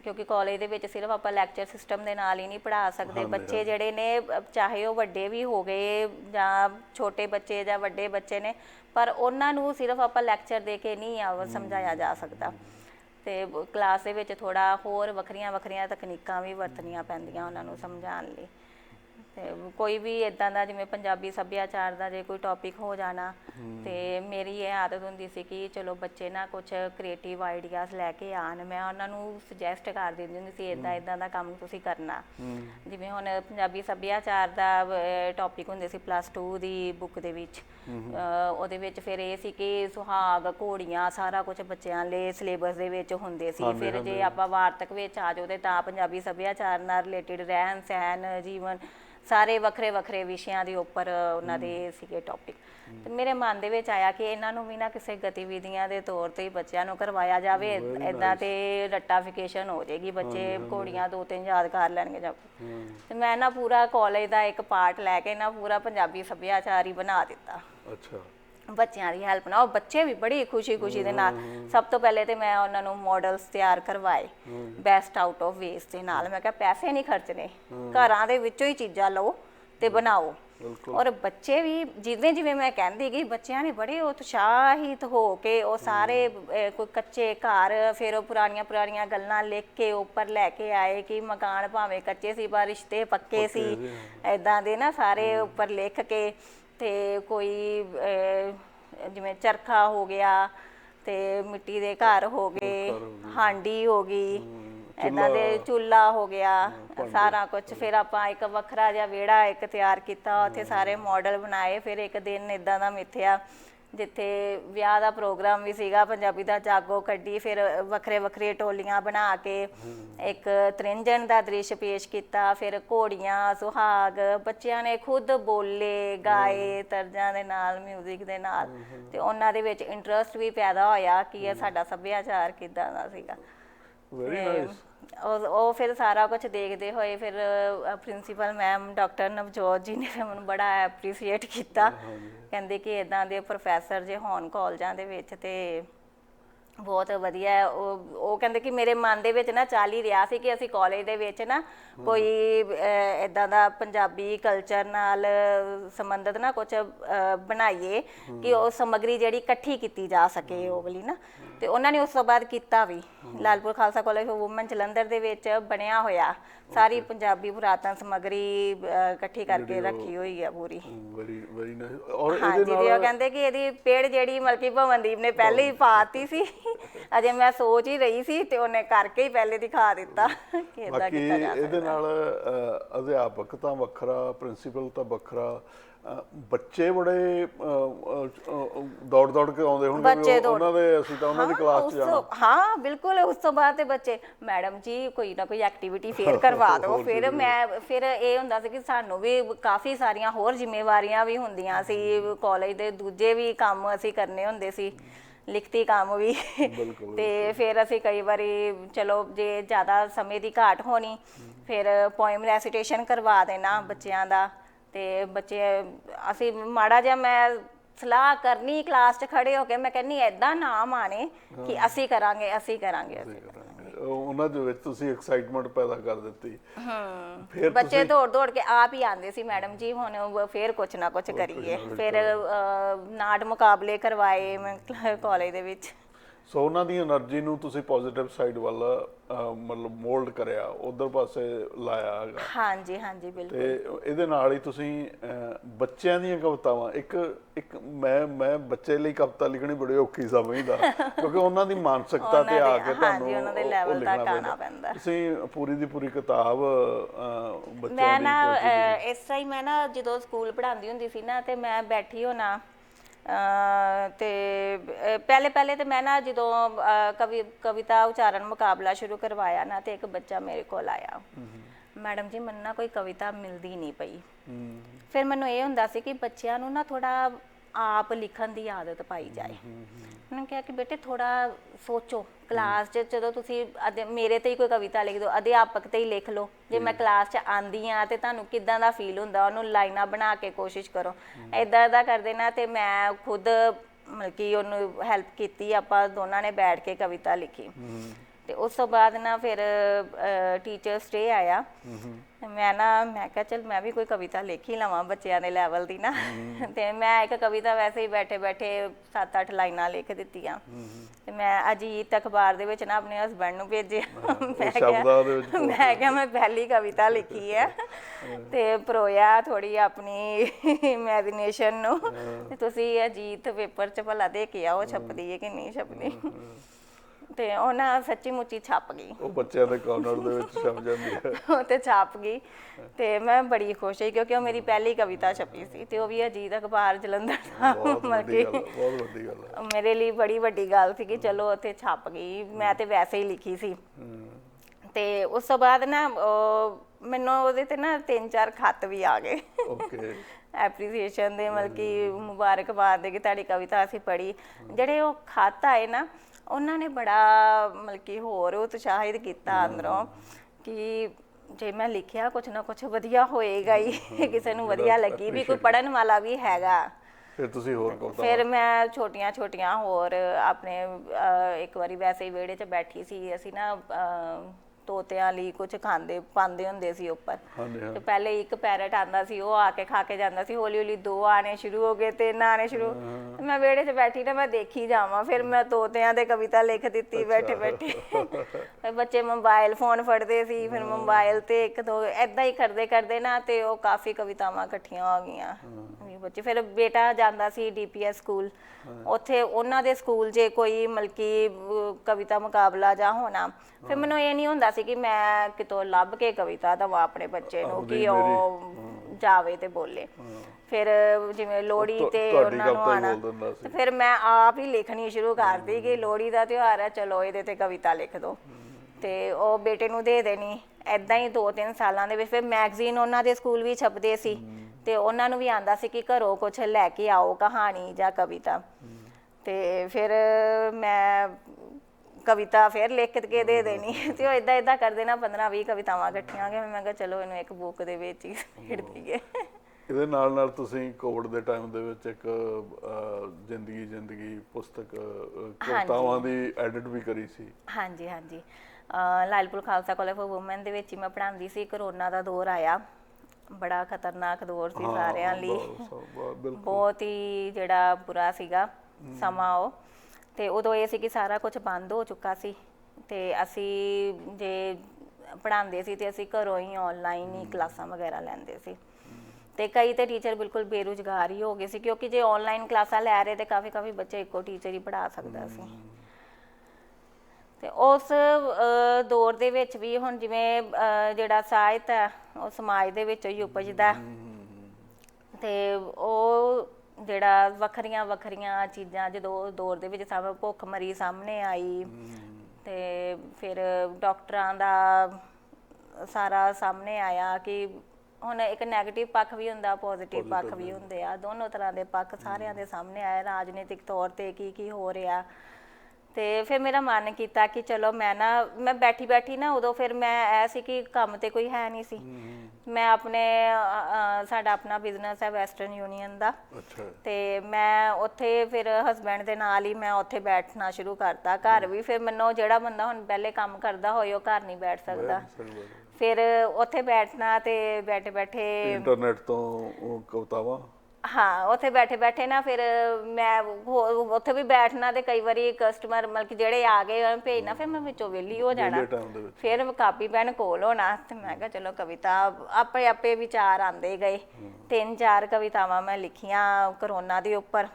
ਕਿਉਂਕਿ ਕਾਲਜ ਦੇ ਵਿੱਚ ਸਿਰਫ ਆਪਾਂ ਲੈਕਚਰ ਸਿਸਟਮ ਦੇ ਨਾਲ ਹੀ ਨਹੀਂ ਪੜ੍ਹਾ ਸਕਦੇ। ਹਾਂਜੀ, ਬੱਚੇ ਜਿਹੜੇ ਨੇ ਚਾਹੇ ਉਹ ਵੱਡੇ ਵੀ ਹੋ ਗਏ ਜਾਂ ਛੋਟੇ ਬੱਚੇ ਜਾਂ ਵੱਡੇ ਬੱਚੇ ਨੇ ਪਰ ਉਹਨਾਂ ਨੂੰ ਸਿਰਫ ਆਪਾਂ ਲੈਕਚਰ ਦੇ ਕੇ ਨਹੀਂ ਆ ਸਮਝਾਇਆ ਜਾ ਸਕਦਾ। ਤੇ ਕਲਾਸ ਦੇ ਵਿੱਚ ਥੋੜਾ ਹੋਰ ਵੱਖਰੀਆਂ ਵੱਖਰੀਆਂ ਤਕਨੀਕਾਂ ਵੀ ਵਰਤਣੀਆਂ ਪੈਂਦੀਆਂ ਉਹਨਾਂ ਨੂੰ ਸਮਝਾਉਣ ਲਈ। ਤੇ ਕੋਈ ਵੀ ਇਦਾਂ ਦਾ ਜਿਵੇਂ ਪੰਜਾਬੀ ਸੱਭਿਆਚਾਰ ਦਾ ਜੇ ਕੋਈ ਟੌਪਿਕ ਹੋ ਜਾਣਾ ਤੇ ਮੇਰੀ ਇਹ ਆਦਤ ਹੁੰਦੀ ਸੀ ਕਿ ਚਲੋ ਬੱਚੇ ਨਾ ਕੁਝ ਕ੍ਰੀਏਟਿਵ ਆਈਡੀਆਜ਼ ਲੈ ਕੇ ਆਣ ਮੈਂ ਉਹਨਾਂ ਨੂੰ ਸੁਜੈਸਟ ਕਰ ਦਿੰਦੀ ਹੁੰਦੀ ਸੀ ਇਦਾਂ ਇਦਾਂ ਦਾ ਕੰਮ ਤੁਸੀਂ ਕਰਨਾ। ਜਿਵੇਂ ਹੁਣ ਪੰਜਾਬੀ ਸੱਭਿਆਚਾਰ ਦਾ ਟੌਪਿਕ ਹੁੰਦੇ ਸੀ ਪਲੱਸ 2 ਦੀ ਬੁੱਕ ਦੇ ਵਿੱਚ। ਉਹਦੇ ਵਿੱਚ ਫਿਰ ਇਹ ਸੀ ਕਿ ਸੁਹਾਗ ਘੋੜੀਆਂ ਸਾਰਾ ਕੁਝ ਬੱਚਿਆਂ ਲਈ ਸਿਲੇਬਸ ਦੇ ਵਿੱਚ ਹੁੰਦੇ ਸੀ। ਫਿਰ ਜੇ ਆਪਾਂ ਵਾਰਤਕ ਵਿੱਚ ਆ ਜਾਓ ਤੇ ਤਾਂ ਪੰਜਾਬੀ ਸੱਭਿਆਚਾਰ ਨਾਲ ਰਿਲੇਟਡ ਰਹਿਣ ਸਹਿਣ ਜੀਵਨ ਸਾਰੇ ਵੱਖਰੇ ਵੱਖਰੇ ਵਿਸ਼ਿਆਂ ਦੇ ਉੱਪਰ ਉਹਨਾਂ ਦੇ ਸੀਗੇ ਟੌਪਿਕ ਤੇ ਮੇਰੇ ਮਨ ਦੇ ਵਿੱਚ ਆਇਆ ਕਿ ਇਹਨਾਂ ਨੂੰ ਵੀ ਨਾ ਕਿਸੇ ਗਤੀਵਿਧੀਆਂ ਦੇ ਤੌਰ ਤੇ ਬੱਚਿਆਂ ਨੂੰ ਕਰਵਾਇਆ ਜਾਵੇ। ਇਦਾਂ ਤੇ ਰੱਟਾਫਿਕੇਸ਼ਨ ਹੋ ਜਾਏਗੀ ਬੱਚੇ ਘੋੜੀਆਂ ਦੋ ਤਿੰਨ ਯਾਦ ਕਰ ਲੈਣਗੇ ਜਦ ਤੇ ਮੈਂ ਨਾ ਪੂਰਾ ਕਾਲਜ ਦਾ ਇੱਕ ਪਾਰਟ ਲੈ ਕੇ ਨਾ ਪੂਰਾ ਪੰਜਾਬੀ ਸੱਭਿਆਚਾਰ ਹੀ ਬਣਾ ਦਿੱਤਾ। ਅੱਛਾ। ਬੱਚਿਆਂ ਦੀ ਹੈਲਪ ਨਾਲ ਉਹ ਬੱਚੇ ਵੀ ਬੜੀ ਖੁਸ਼ੀ-ਖੁਸ਼ੀ ਦੇ ਨਾਲ। ਸਭ ਤੋਂ ਪਹਿਲੇ ਤੇ ਮੈਂ ਉਹਨਾਂ ਨੂੰ ਮਾਡਲਸ ਤਿਆਰ ਕਰਵਾਏ। ਬੈਸਟ ਆਊਟ ਆਫ ਵੇਸਟ ਦੇ ਨਾਲ। ਮੈਂ ਕਿਹਾ ਪੈਸੇ ਨਹੀਂ ਖਰਚਣੇ। ਘਰਾਂ ਦੇ ਵਿੱਚੋਂ ਹੀ ਚੀਜ਼ਾਂ ਲਓ ਤੇ ਬਣਾਓ। ਬਿਲਕੁਲ। ਔਰ ਬੱਚੇ ਵੀ ਜਿਵੇਂ ਜਿਵੇਂ ਮੈਂ ਕਹਿੰਦੀ ਗਈ ਬੱਚਿਆਂ ਨੇ ਬੜੇ ਉਤਸ਼ਾਹਿਤ ਹੋ ਕੇ ਉਹ ਸਾਰੇ ਕੋਈ ਕੱਚੇ ਘਰ ਫਿਰ ਉਹ ਪੁਰਾਣੀਆਂ ਪੁਰਾਣੀਆਂ ਗੱਲਾਂ ਲਿਖ ਕੇ ਉੱਪਰ ਲੈ ਕੇ ਆਏ ਕਿ ਮਕਾਨ ਭਾਵੇਂ ਕੱਚੇ ਸੀ ਪਰ ਰਿਸ਼ਤੇ ਪੱਕੇ ਸੀ, ਐਦਾਂ ਦੇ ਨਾ ਸਾਰੇ ਉੱਪਰ ਲਿਖ ਕੇ ਤੇ ਕੋਈ ਜਿਵੇਂ ਚਰਖਾ ਹੋ ਗਿਆ ਤੇ ਮਿੱਟੀ ਦੇ ਘਰ ਹੋ ਗਏ ਘਰ ਹੋ ਗਏ। ਹਾਂਡੀ ਹੋ ਗਈ ਇਹਨਾਂ ਦੇ ਚੁੱਲਾ ਹੋ ਗਿਆ ਸਾਰਾ ਕੁਝ ਫਿਰ ਆਪਾਂ ਇੱਕ ਵੱਖਰਾ ਜਿਹਾ ਵਿਹੜਾ ਇੱਕ ਤਿਆਰ ਕੀਤਾ ਉੱਥੇ ਸਾਰੇ ਮਾਡਲ ਬਣਾਏ ਫਿਰ ਇੱਕ ਦਿਨ ਇਦਾਂ ਦਾ ਮਿੱਥਿਆ। ਜਿੱਥੇ ਵਿਆਹ ਦਾ ਪ੍ਰੋਗਰਾਮ ਵੀ ਸੀਗਾ ਪੰਜਾਬੀ ਦਾ ਜਾਗੋ ਕੱਢੀ ਫਿਰ ਵੱਖਰੇ ਵੱਖਰੇ ਟੋਲੀਆਂ ਬਣਾ ਕੇ ਇੱਕ ਤ੍ਰਿੰਜਣ ਦਾ ਦ੍ਰਿਸ਼ ਪੇਸ਼ ਕੀਤਾ ਫਿਰ ਘੋੜੀਆਂ ਸੁਹਾਗ ਬੱਚਿਆਂ ਨੇ ਖੁਦ ਬੋਲੇ ਗਾਏ ਤਰਜ਼ਾਂ ਦੇ ਨਾਲ 뮤직 ਦੇ ਨਾਲ ਤੇ ਉਹਨਾਂ ਦੇ ਵਿੱਚ ਇੰਟਰਸਟ ਵੀ ਪੈਦਾ ਹੋਇਆ ਕਿ ਇਹ ਸਾਡਾ ਸੱਭਿਆਚਾਰ ਕਿਦਾਂ ਦਾ ਸੀਗਾ। ਵੈਰੀ ਨਾਈਸ ਉਹ ਉਹ ਫਿਰ ਸਾਰਾ ਕੁਝ ਦੇਖਦੇ ਹੋਏ ਫਿਰ ਪ੍ਰਿੰਸੀਪਲ ਮੈਮ ਡਾਕਟਰ ਨਵਜੋਤ ਜੀ ਨੇ ਫਿਰ ਮੈਨੂੰ ਬੜਾ ਐਪਰੀਸ਼ੀਏਟ ਕੀਤਾ। ਕਹਿੰਦੇ ਕਿ ਇਦਾਂ ਦੇ ਪ੍ਰੋਫੈਸਰ ਜੇ ਹੋਣ ਕਾਲਜਾਂ ਦੇ ਵਿੱਚ ਤੇ ਬਹੁਤ ਵਧੀਆ। ਉਹ ਉਹ ਕਹਿੰਦੇ ਕਿ ਮੇਰੇ ਮਨ ਦੇ ਵਿੱਚ ਨਾ ਚੱਲ ਹੀ ਰਿਹਾ ਸੀ ਕਿ ਅਸੀਂ ਕਾਲਜ ਦੇ ਵਿੱਚ ਨਾ ਕੋਈ ਇਦਾਂ ਦਾ ਪੰਜਾਬੀ ਕਲਚਰ ਨਾਲ ਸੰਬੰਧਿਤ ਨਾ ਕੁਝ ਬਣਾਈਏ ਕਿ ਉਹ ਸਮੱਗਰੀ ਜਿਹੜੀ ਇਕੱਠੀ ਕੀਤੀ ਜਾ ਸਕੇ ਉਹ ਵਾਲੀ ਨਾ। ਤੇ ਉਹਨਾਂ ਨੇ ਉਸ ਤੋਂ ਬਾਅਦ ਕੀਤਾ ਵੀ Lalpur Khalsa college for women Jalandhar ਦੇ ਵਿੱਚ ਬਣਿਆ ਹੋਇਆ। ਸਾਰੀ ਪੰਜਾਬੀ ਪੁਰਾਤਨ ਸਮੱਗਰੀ ਇਕੱਠੀ ਕਰਕੇ ਰੱਖੀ ਹੋਈ ਆ ਪੂਰੀ। ਵੈਰੀ ਵੈਰੀ ਨਾਈਸ ਔਰ ਹਾਂਜੀ ਇਹਦੇ ਤੇ ਉਹ ਨਾਲ ਕਹਿੰਦੇ ਕਿ ਇਹਦੀ ਪੇੜ ਜਿਹੜੀ ਮਲਕੀ ਭਵਨਦੀਪ ਨੇ ਪਹਿਲੇ ਹੀ ਪਾਤੀ ਸੀ। ਅਜੇ ਮੈਂ ਸੋਚ ਹੀ ਰਹੀ ਸੀ ਤੇ ਉਹਨੇ ਕਰਕੇ ਹੀ ਪਹਿਲੇ ਦਿਖਾ ਦਿੱਤਾ ਕਿ ਇਦਾਂ ਕੀਤਾ ਜਾ ਇਹਦੇ ਨਾਲ ਅਧਿਆਪਕ ਤਾਂ ਵੱਖਰਾ ਪ੍ਰਿੰਸੀਪਲ ਤਾਂ ਵੱਖਰਾ ਬੱਚੇ ਬੜੇ ਦੌੜ ਦੌੜ ਕੇ ਆਉਂਦੇ ਹੋਣਗੇ ਉਹਨਾਂ ਦੇ ਅਸੀਂ ਤਾਂ ਉਹਨਾਂ ਦੀ ਕਲਾਸ 'ਚ ਜਾਣਾ। ਹਾਂ ਬਿਲਕੁਲ ਉਸ ਤੋਂ ਬਾਅਦ ਤੇ ਬੱਚੇ ਮੈਡਮ ਜੀ ਕੋਈ ਨਾ ਕੋਈ ਐਕਟੀਵਿਟੀ ਫੇਰ ਕਰਵਾ ਦਿਓ। ਫਿਰ ਮੈਂ ਫਿਰ ਇਹ ਹੁੰਦਾ ਸੀ ਕਿ ਸਾਨੂੰ ਵੀ ਕਾਫੀ ਸਾਰੀਆਂ ਹੋਰ ਜ਼ਿੰਮੇਵਾਰੀਆਂ ਵੀ ਹੁੰਦੀਆਂ ਸੀ। ਕਾਲਜ ਦੇ ਦੂਜੇ ਵੀ ਕੰਮ ਅਸੀਂ ਕਰਨੇ ਹੁੰਦੇ ਸੀ ਲਿਖਤੀ ਕੰਮ ਵੀ। ਤੇ ਫਿਰ ਅਸੀਂ ਕਈ ਵਾਰੀ ਚਲੋ ਜੇ ਜ਼ਿਆਦਾ ਸਮੇਂ ਦੀ ਘਾਟ ਹੋਣੀ ਫਿਰ ਪੋਇਮ ਰੈਸੀਟੇਸ਼ਨ ਕਰਵਾ ਦੇਣਾ ਬੱਚਿਆਂ ਦਾ। ਤੇ ਬੱਚੇ ਅਸੀਂ ਮਾੜਾ ਜਿਹਾ ਮੈਂ ਸਲਾਹ ਕਰਨੀ ਕਲਾਸ 'ਚ ਖੜੇ ਹੋ ਕੇ ਮੈਂ ਕਹਿੰਨੀ ਐਦਾਂ ਨਾਮ ਆਣੇ ਕਿ ਅਸੀਂ ਕਰਾਂਗੇ ਅਸੀਂ ਕਰਾਂਗੇ ਅਸੀਂ ਉਹਨਾਂ ਦੇ ਵਿੱਚ ਤੁਸੀਂ ਐਕਸਾਈਟਮੈਂਟ ਪੈਦਾ ਕਰ ਦਿੱਤੀ। ਹਮ, ਫਿਰ ਬੱਚੇ ਦੌੜ ਦੌੜ ਕੇ ਆਪ ਹੀ ਆਂਦੇ ਸੀ ਮੈਡਮ ਜੀ ਹੁਣ ਫੇਰ ਕੁਛ ਨਾ ਕੁਛ ਕਰੀਏ। ਫਿਰ ਨਾਟ ਮੁਕਾਬਲੇ ਕਰਵਾਏ ਮੈਂ ਕਾਲਜ ਦੇ ਵਿੱਚ। ਸੋ ਉਹਨਾਂ ਦੀ એનર્ਜੀ ਨੂੰ ਤੁਸੀਂ ਪੋਜ਼ਿਟਿਵ ਸਾਈਡ ਵੱਲ ਮਤਲਬ ਮੋਲਡ ਕਰਿਆ ਉਧਰ ਪਾਸੇ ਲਾਇਆ ਹੈਗਾ। ਹਾਂਜੀ ਹਾਂਜੀ ਬਿਲਕੁਲ। ਤੇ ਇਹਦੇ ਨਾਲ ਹੀ ਤੁਸੀਂ ਬੱਚਿਆਂ ਦੀਆਂ ਕਵਿਤਾਵਾਂ ਇੱਕ ਇੱਕ ਮੈਂ ਮੈਂ ਬੱਚੇ ਲਈ ਕਵਿਤਾ ਲਿਖਣੀ ਬੜੀ ਔਖੀ ਸਮਝਦਾ ਕਿਉਂਕਿ ਉਹਨਾਂ ਦੀ ਮਾਨਸਿਕਤਾ ਤੇ ਆ ਕੇ ਹਾਂਜੀ, ਤੁਹਾਨੂੰ ਉਹਨਾਂ ਦੇ ਲਿਖਣਾ ਤੱਕ ਆਉਣਾ ਪੈਂਦਾ। ਤੁਸੀਂ ਪੂਰੀ ਦੀ ਪੂਰੀ ਕਿਤਾਬ ਬੱਚਿਆਂ ਮੈਂ ਦੀ ਨਾ ਦੀ- ਅਹ, ਇਸ ਤਰ੍ਹਾਂ ਹੀ ਮੈਂ ਨਾ ਜਦੋਂ ਸਕੂਲ ਪੜ੍ਹਾਉਂਦੀ ਹੁੰਦੀ ਸੀ ਨਾ ਤੇ ਮੈਂ ਬੈਠੀ ਹੋਣਾ ਤੇ ਪਹਿਲੇ ਪਹਿਲੇ ਤੇ ਮੈਂ ਨਾ ਜਦੋਂ ਕਵੀ ਕਵਿਤਾ ਉਚਾਰਨ ਮੁਕਾਬਲਾ ਸ਼ੁਰੂ ਕਰਵਾਇਆ ਨਾ ਤੇ ਇੱਕ ਬੱਚਾ ਮੇਰੇ ਕੋਲ ਆਇਆ। ਮੈਡਮ ਜੀ ਮੈਨੂੰ ਨਾ ਕੋਈ ਕਵਿਤਾ ਮਿਲਦੀ ਨਹੀਂ ਪਈ। ਫਿਰ ਮੈਨੂੰ ਇਹ ਹੁੰਦਾ ਸੀ ਕਿ ਬੱਚਿਆਂ ਨੂੰ ਨਾ ਥੋੜਾ ਆਪ ਲਿਖਣ ਦੀ ਆਦਤ ਪਾਈ ਜਾਏ। ਉਹਨਾਂ ਕਿਹਾ ਕਿ ਬੇਟੇ ਥੋੜਾ ਸੋਚੋ ਕਲਾਸ 'ਚ ਜਦੋਂ ਤੁਸੀਂ ਅਧਿ- ਮੇਰੇ ਤੇ ਹੀ ਕੋਈ ਕਵਿਤਾ ਲਿਖ ਦਿਓ ਅਧਿਆਪਕ ਤੇ ਹੀ ਲਿਖ ਲਓ। ਜੇ ਮੈਂ ਕਲਾਸ 'ਚ ਆਂਦੀ ਆ ਤੇ ਤੁਹਾਨੂੰ ਕਿਦਾਂ ਦਾ ਫੀਲ ਹੁੰਦਾ ਉਹਨੂੰ ਲਾਈਨਾਂ ਬਣਾ ਕੇ ਕੋਸ਼ਿਸ਼ ਕਰੋ। ਇਦਾਂ ਦਾ ਕਰਦੇ ਨਾ ਤੇ ਮੈਂ ਖੁਦ ਮਤਲਬ ਕਿ ਉਹਨੂੰ ਹੈਲਪ ਕੀਤੀ ਆਪਾਂ ਦੋਨਾਂ ਨੇ ਬੈਠ ਕੇ ਕਵਿਤਾ ਲਿਖੀ। ਤੇ ਉਸ ਤੋਂ ਬਾਅਦ ਨਾ ਫਿਰ ਟੀਚਰ ਸਟੇ ਆਇਆ। ਮੈਂ ਨਾ ਮੈਂ ਕਿਹਾ ਚਲ ਮੈਂ ਵੀ ਕੋਈ ਕਵਿਤਾ ਲਿਖ ਹੀ ਲਵਾਂ ਬੱਚਿਆਂ ਦੇ ਲੈਵਲ ਦੀ ਨਾ। ਤੇ ਮੈਂ ਇੱਕ ਕਵਿਤਾ ਵੈਸੇ ਹੀ ਬੈਠੇ ਬੈਠੇ 7-8 ਲਾਈਨਾਂ ਲਿਖ ਦਿੱਤੀਆਂ। ਤੇ ਮੈਂ ਅਜੀਤ ਅਖਬਾਰ ਦੇ ਵਿੱਚ ਨਾ ਆਪਣੇ ਹਸਬੰਡ ਨੂੰ ਭੇਜਿਆ। ਮੈਂ ਕਿਹਾ ਮੈਂ ਕਿਹਾ ਮੈਂ ਪਹਿਲੀ ਕਵਿਤਾ ਲਿਖੀ ਹੈ ਤੇ ਪਰੋਇਆ ਥੋੜੀ ਆਪਣੀ ਇਮੇਜਿਨੇਸ਼ਨ ਨੂੰ। ਤੇ ਤੁਸੀਂ ਅਜੀਤ ਪੇਪਰ 'ਚ ਭਲਾ ਦੇ ਕੇ ਆਓ ਛਪਦੀ ਹੈ ਕਿ ਨਹੀਂ ਛਪਦੀ। ਤੇ ਉਹ ਨਾ ਸੱਚੀ ਮੁੱਚੀ ਛਪ ਗਈ। ਉਹ ਬੱਚਿਆਂ ਦੇ ਕਾਰਨਰ ਦੇ ਵਿੱਚ ਛਪ ਜਾਂਦੀ ਹੈ। ਉਹ ਤੇ ਛਾਪ ਗਈ। ਤੇ ਮੈਂ ਬੜੀ ਖੁਸ਼ ਹੋਈ ਕਿਉਂਕਿ ਉਹ ਮੇਰੀ ਪਹਿਲੀ ਕਵਿਤਾ ਛਪੀ ਸੀ ਤੇ ਉਹ ਵੀ ਅਜੀਤ ਅਖਬਾਰ ਜਲੰਧਰ ਦਾ ਬਹੁਤ ਵੱਡੀ ਗੱਲ ਬਹੁਤ ਵੱਡੀ ਗੱਲ ਹੈ। ਮੇਰੇ ਲਈ ਬੜੀ ਵੱਡੀ ਗੱਲ ਸੀ ਕਿ ਚਲੋ ਉੱਥੇ ਛਪ ਗਈ। ਮੈਂ ਤੇ ਵੈਸੇ ਹੀ ਲਿਖੀ ਸੀ। ਤੇ ਉਸ ਤੋਂ ਬਾਅਦ ਨਾ ਮੈਨੂੰ ਉਹਦੇ ਤੇ ਨਾ ਤਿੰਨ ਚਾਰ ਖੱਤ ਵੀ ਆ ਗਏ। ਓਕੇ ਐਪਰੀਸੀਏਸ਼ਨ ਦੇ ਮਤਲਬ ਕਿ ਮੁਬਾਰਕਬਾਦ ਦੇ ਕਿ ਤੁਹਾਡੀ ਕਵਿਤਾ ਅਸੀਂ ਪੜ੍ਹੀ। ਜਿਹੜੇ ਉਹ ਖੱਤ ਆਏ ਨਾ ਉਹਨਾਂ ਨੇ ਬੜਾ ਮਤਲਬ ਕਿ ਹੋਰ ਉਤਸ਼ਾਹਿਤ ਕੀਤਾ ਅੰਦਰੋਂ ਕਿ ਜੇ ਮੈਂ ਲਿਖਿਆ ਕੁਝ ਨਾ ਕੁਝ ਵਧੀਆ ਹੋਏਗਾ ਹੀ ਕਿਸੇ ਨੂੰ ਵਧੀਆ ਲੱਗੀ ਵੀ ਕੋਈ ਪੜਨ ਵਾਲਾ ਵੀ ਹੈਗਾ। ਫਿਰ ਤੁਸੀਂ ਹੋਰ ਕਵਿਤਾ ਫਿਰ ਮੈਂ ਛੋਟੀਆਂ ਛੋਟੀਆਂ ਹੋਰ ਆਪਣੇ ਇੱਕ ਵਾਰੀ ਵੈਸੇ ਹੀ ਵਿਹੜੇ 'ਚ ਬੈਠੀ ਸੀ ਅਸੀਂ ਨਾ ਤੋਤਿਆਂ ਲਈ ਕੁਝ ਖਾਂਦੇ ਪਾਉਂਦੇ ਹੁੰਦੇ ਸੀ ਉੱਪਰ। ਹਾਂਜੀ ਹਾਂ। ਤੇ ਪਹਿਲੇ ਇੱਕ ਪੈਰਟ ਆਂਦਾ ਸੀ ਉਹ ਆ ਕੇ ਖਾ ਕੇ ਜਾਂਦਾ ਸੀ। ਹੌਲੀ ਹੌਲੀ ਦੋ ਆਣੇ ਸ਼ੁਰੂ ਹੋ ਗਏ ਤਿੰਨ ਆਣੇ ਸ਼ੁਰੂ। ਤੇ ਮੈਂ ਵਿਹੜੇ 'ਚ ਬੈਠੀ ਨਾ ਮੈਂ ਦੇਖੀ ਜਾਵਾਂ ਫਿਰ ਮੈਂ ਤੋਤਿਆਂ ਦੇ ਕਵਿਤਾ ਲਿਖ ਦਿੱਤੀ ਬੈਠੇ ਬੈਠੇ। ਫਿਰ ਬੱਚੇ ਮੋਬਾਈਲ ਫੋਨ ਫੜਦੇ ਸੀ ਫਿਰ ਮੋਬਾਈਲ ਤੇ ਇੱਕ ਦੋ ਐਦਾਂ ਹੀ ਕਰਦੇ ਕਰਦੇ ਨਾ ਤੇ ਉਹ ਕਾਫੀ ਕਵਿਤਾਵਾਂ ਇਕੱਠੀਆਂ ਹੋ ਗਈਆਂ। ਵੀ ਬੱਚੇ ਫਿਰ ਬੇਟਾ ਜਾਂਦਾ ਸੀ ਡੀਪੀਐਸ ਸਕੂਲ। ਉੱਥੇ ਉਹਨਾਂ ਦੇ ਸਕੂਲ 'ਚ ਕੋਈ ਮਲਕੀ ਕਵਿਤਾ ਮੁਕਾਬਲਾ ਜਾਂ ਹੋਣਾ ਫਿਰ ਮੈਨੂੰ ਇਹ ਨਹੀਂ ਹੁੰਦਾ ਸੀ ਕਿ ਮੈਂ ਕਿਤੋਂ ਲੱਭ ਕੇ ਕਵਿਤਾ ਦਵਾਂ ਆਪਣੇ ਬੱਚੇ ਨੂੰ ਕਿ ਉਹ ਜਾਵੇ ਤੇ ਬੋਲੇ। ਫਿਰ ਜਿਵੇਂ ਲੋਹੜੀ ਤੇ ਉਹਨਾਂ ਨੂੰ ਆਣਾ। ਤੇ ਫਿਰ ਮੈਂ ਆਪ ਹੀ ਲਿਖਣੀ ਸ਼ੁਰੂ ਕਰਦੀ ਕਿ ਲੋਹੜੀ ਦਾ ਤਿਉਹਾਰ ਹੈ ਚਲੋ ਇਹਦੇ ਤੇ ਕਵਿਤਾ ਲਿਖ ਦਿਓ ਤੇ ਉਹ ਬੇਟੇ ਨੂੰ ਦੇ ਦੇਣੀ ਐਦਾਂ ਹੀ 2-3 ਸਾਲਾਂ ਦੇ ਵਿੱਚ। ਫਿਰ ਮੈਗਜ਼ੀਨ ਉਹਨਾਂ ਦੇ ਸਕੂਲ ਵੀ ਛਪਦੇ ਸੀ। ਤੇ ਉਹਨਾਂ ਨੂੰ ਵੀ ਆਂਦਾ ਸੀ ਕਿ ਘਰੋਂ ਕੁਝ ਲੈ ਕੇ ਆਓ ਕਹਾਣੀ ਜਾਂ ਕਵਿਤਾ। ਤੇ ਫਿਰ ਮੈਂ ਕਵਿਤਾ ਫਿਰ ਲਿਖ ਕੇ ਦੇ ਦੇਣੀ। ਤੇ ਉਹ ਇਦਾਂ ਇਦਾਂ ਕਰਦੇ ਨਾ 15-20 ਕਵਿਤਾਵਾਂ ਇਕੱਠੀਆਂ ਗਈਆਂ। ਮੈਂ ਕਿਹਾ ਚਲੋ ਇਹਨੂੰ ਇੱਕ ਬੁੱਕ ਦੇ ਵਿੱਚ ਹੀ ਛਿੜ ਦਈਏ ਇਹਦੇ ਨਾਲ ਨਾਲ ਤੁਸੀਂ ਕੋਵਿਡ ਦੇ ਟਾਈਮ ਦੇ ਵਿੱਚ ਇੱਕ ਜ਼ਿੰਦਗੀ ਜ਼ਿੰਦਗੀ ਪੁਸਤਕ ਕਵਿਤਾਵਾਂ ਦੀ ਐਡਿਟ ਵੀ ਕਰੀ ਸੀ। ਹਾਂਜੀ ਹਾਂਜੀ। ਅਹ Lyallpur Khalsa college for women ਦੇ ਵਿੱਚ ਹੀ ਮੈਂ ਪੜ੍ਹਾਉਂਦੀ ਸੀ। ਕਰੋਨਾ ਦਾ ਦੌਰ ਆਇਆ। ਬੜਾ ਖਤਰਨਾਕ ਦੌਰ ਸੀ ਸਾਰਿਆਂ ਲਈ। ਬਹੁਤ ਹੀ ਜਿਹੜਾ ਬੁਰਾ ਸੀਗਾ ਸਮਾਂ ਉਹ। ਤੇ ਉਦੋਂ ਇਹ ਸੀ ਕਿ ਸਾਰਾ ਕੁਝ ਬੰਦ ਹੋ ਚੁੱਕਾ ਸੀ ਤੇ ਅਸੀਂ ਜੇ ਪੜ੍ਹਾਉਂਦੇ ਸੀ ਤੇ ਅਸੀਂ ਘਰੋਂ ਹੀ ਆਨਲਾਈਨ ਹੀ ਕਲਾਸਾਂ ਵਗੈਰਾ ਲੈਂਦੇ ਸੀ। ਤੇ ਕਈ ਤੇ ਟੀਚਰ ਬਿਲਕੁਲ ਬੇਰੁਜ਼ਗਾਰ ਹੀ ਹੋ ਗਏ ਸੀ ਕਿਉਂਕਿ ਜੇ ਆਨਲਾਈਨ ਕਲਾਸਾਂ ਲੈ ਰਹੇ ਤੇ ਕਾਫੀ ਕਾਫੀ ਬੱਚੇ ਇੱਕੋ ਟੀਚਰ ਹੀ ਪੜ੍ਹਾ ਸਕਦਾ ਸੀ। ਤੇ ਉਸ ਦੌਰ ਦੇ ਵਿੱਚ ਵੀ ਹੁਣ ਜਿਵੇਂ ਜਿਹੜਾ ਸਾਹਿਤ ਹੈ ਉਹ ਸਮਾਜ ਦੇ ਵਿੱਚੋਂ ਹੀ ਉਪਜਦਾ। ਤੇ ਉਹ ਜਿਹੜਾ ਵੱਖਰੀਆਂ ਵੱਖਰੀਆਂ ਚੀਜ਼ਾਂ ਜਦੋਂ ਦੌਰ ਦੇ ਵਿੱਚ ਸਭ ਭੁੱਖਮਰੀ ਸਾਹਮਣੇ ਆਈ ਤੇ ਫਿਰ ਡਾਕਟਰਾਂ ਦਾ ਸਾਰਾ ਸਾਹਮਣੇ ਆਇਆ ਕਿ ਹੁਣ ਇੱਕ 네ਗੇਟਿਵ ਪੱਖ ਵੀ ਹੁੰਦਾ ਪੋਜ਼ਿਟਿਵ ਪੱਖ ਵੀ ਹੁੰਦੇ ਆ। ਦੋਨੋਂ ਤਰ੍ਹਾਂ ਦੇ ਪੱਖ ਸਾਰਿਆਂ ਦੇ ਸਾਹਮਣੇ ਆਏ। ਰਾਜਨੀਤਿਕ ਤੌਰ ਤੇ ਕੀ ਕੀ ਹੋ ਰਿਹਾ। ਤੇ ਫਿਰ ਮੇਰਾ ਮਨ ਕੀਤਾ ਕਿ ਚਲੋ ਮੈਂ ਨਾ ਮੈਂ ਬੈਠੀ ਬੈਠੀ ਨਾ ਉਦੋਂ ਫਿਰ ਮੈਂ ਐ ਸੀ ਕਿ ਕੰਮ ਤੇ ਕੋਈ ਹੈ ਨਹੀਂ ਸੀ। ਮੈਂ ਆਪਣੇ ਅ, ਸਾਡਾ ਆਪਣਾ ਬਿਜ਼ਨਸ ਹੈ ਵੈਸਟਰਨ ਯੂਨੀਅਨ ਦਾ। ਅੱਛਾ। ਤੇ ਮੈਂ ਉੱਥੇ ਫਿਰ ਹਸਬੈਂਡ ਦੇ ਨਾਲ ਹੀ ਮੈਂ ਉੱਥੇ ਬੈਠਣਾ ਸ਼ੁਰੂ ਕਰਤਾ। ਘਰ ਵੀ ਫਿਰ ਮੈਨੂੰ ਜਿਹੜਾ ਬੰਦਾ ਹੁਣ ਪਹਿਲੇ ਕੰਮ ਕਰਦਾ ਹੋਏ ਉਹ ਘਰ ਨਹੀਂ ਬੈਠ ਸਕਦਾ। ਫਿਰ ਉੱਥੇ ਬੈਠਣਾ ਤੇ ਬੈਠੇ ਬੈਠੇ ਇੰਟਰਨੈਟ ਤੋਂ ਉਹ ਕਵਿਤਾਵਾਂ ਹਾਂ ਉੱਥੇ ਬੈਠੇ ਬੈਠੇ ਨਾ ਫਿਰ ਮੈਂ ਹੋ- ਉੱਥੇ ਵੀ ਬੈਠਣਾ ਤੇ ਕਈ ਵਾਰੀ ਕਸਟਮਰ ਮਤਲਬ ਕਿ ਜਿਹੜੇ ਆ ਗਏ ਉਹਨਾਂ ਭੇਜਣਾ ਫਿਰ ਮੈਂ ਵਿੱਚੋਂ ਵਿਹਲੀ ਹੋ ਜਾਣਾ। ਵਿਹਲੇ ਟਾਈਮ ਦੇ ਵਿੱਚ। ਫਿਰ ਕਾਪੀ ਪੈਨ ਕੋਲ ਹੋਣਾ ਤੇ ਮੈਂ ਕਿਹਾ ਚਲੋ ਕਵਿਤਾ ਆਪੇ ਆਪੇ ਵਿਚਾਰ ਆਂਦੇ ਗਏ। ਤਿੰਨ ਚਾਰ ਕਵਿਤਾਵਾਂ ਮੈਂ ਲਿਖੀਆਂ ਕਰੋਨਾ ਦੇ ਉੱਪਰ।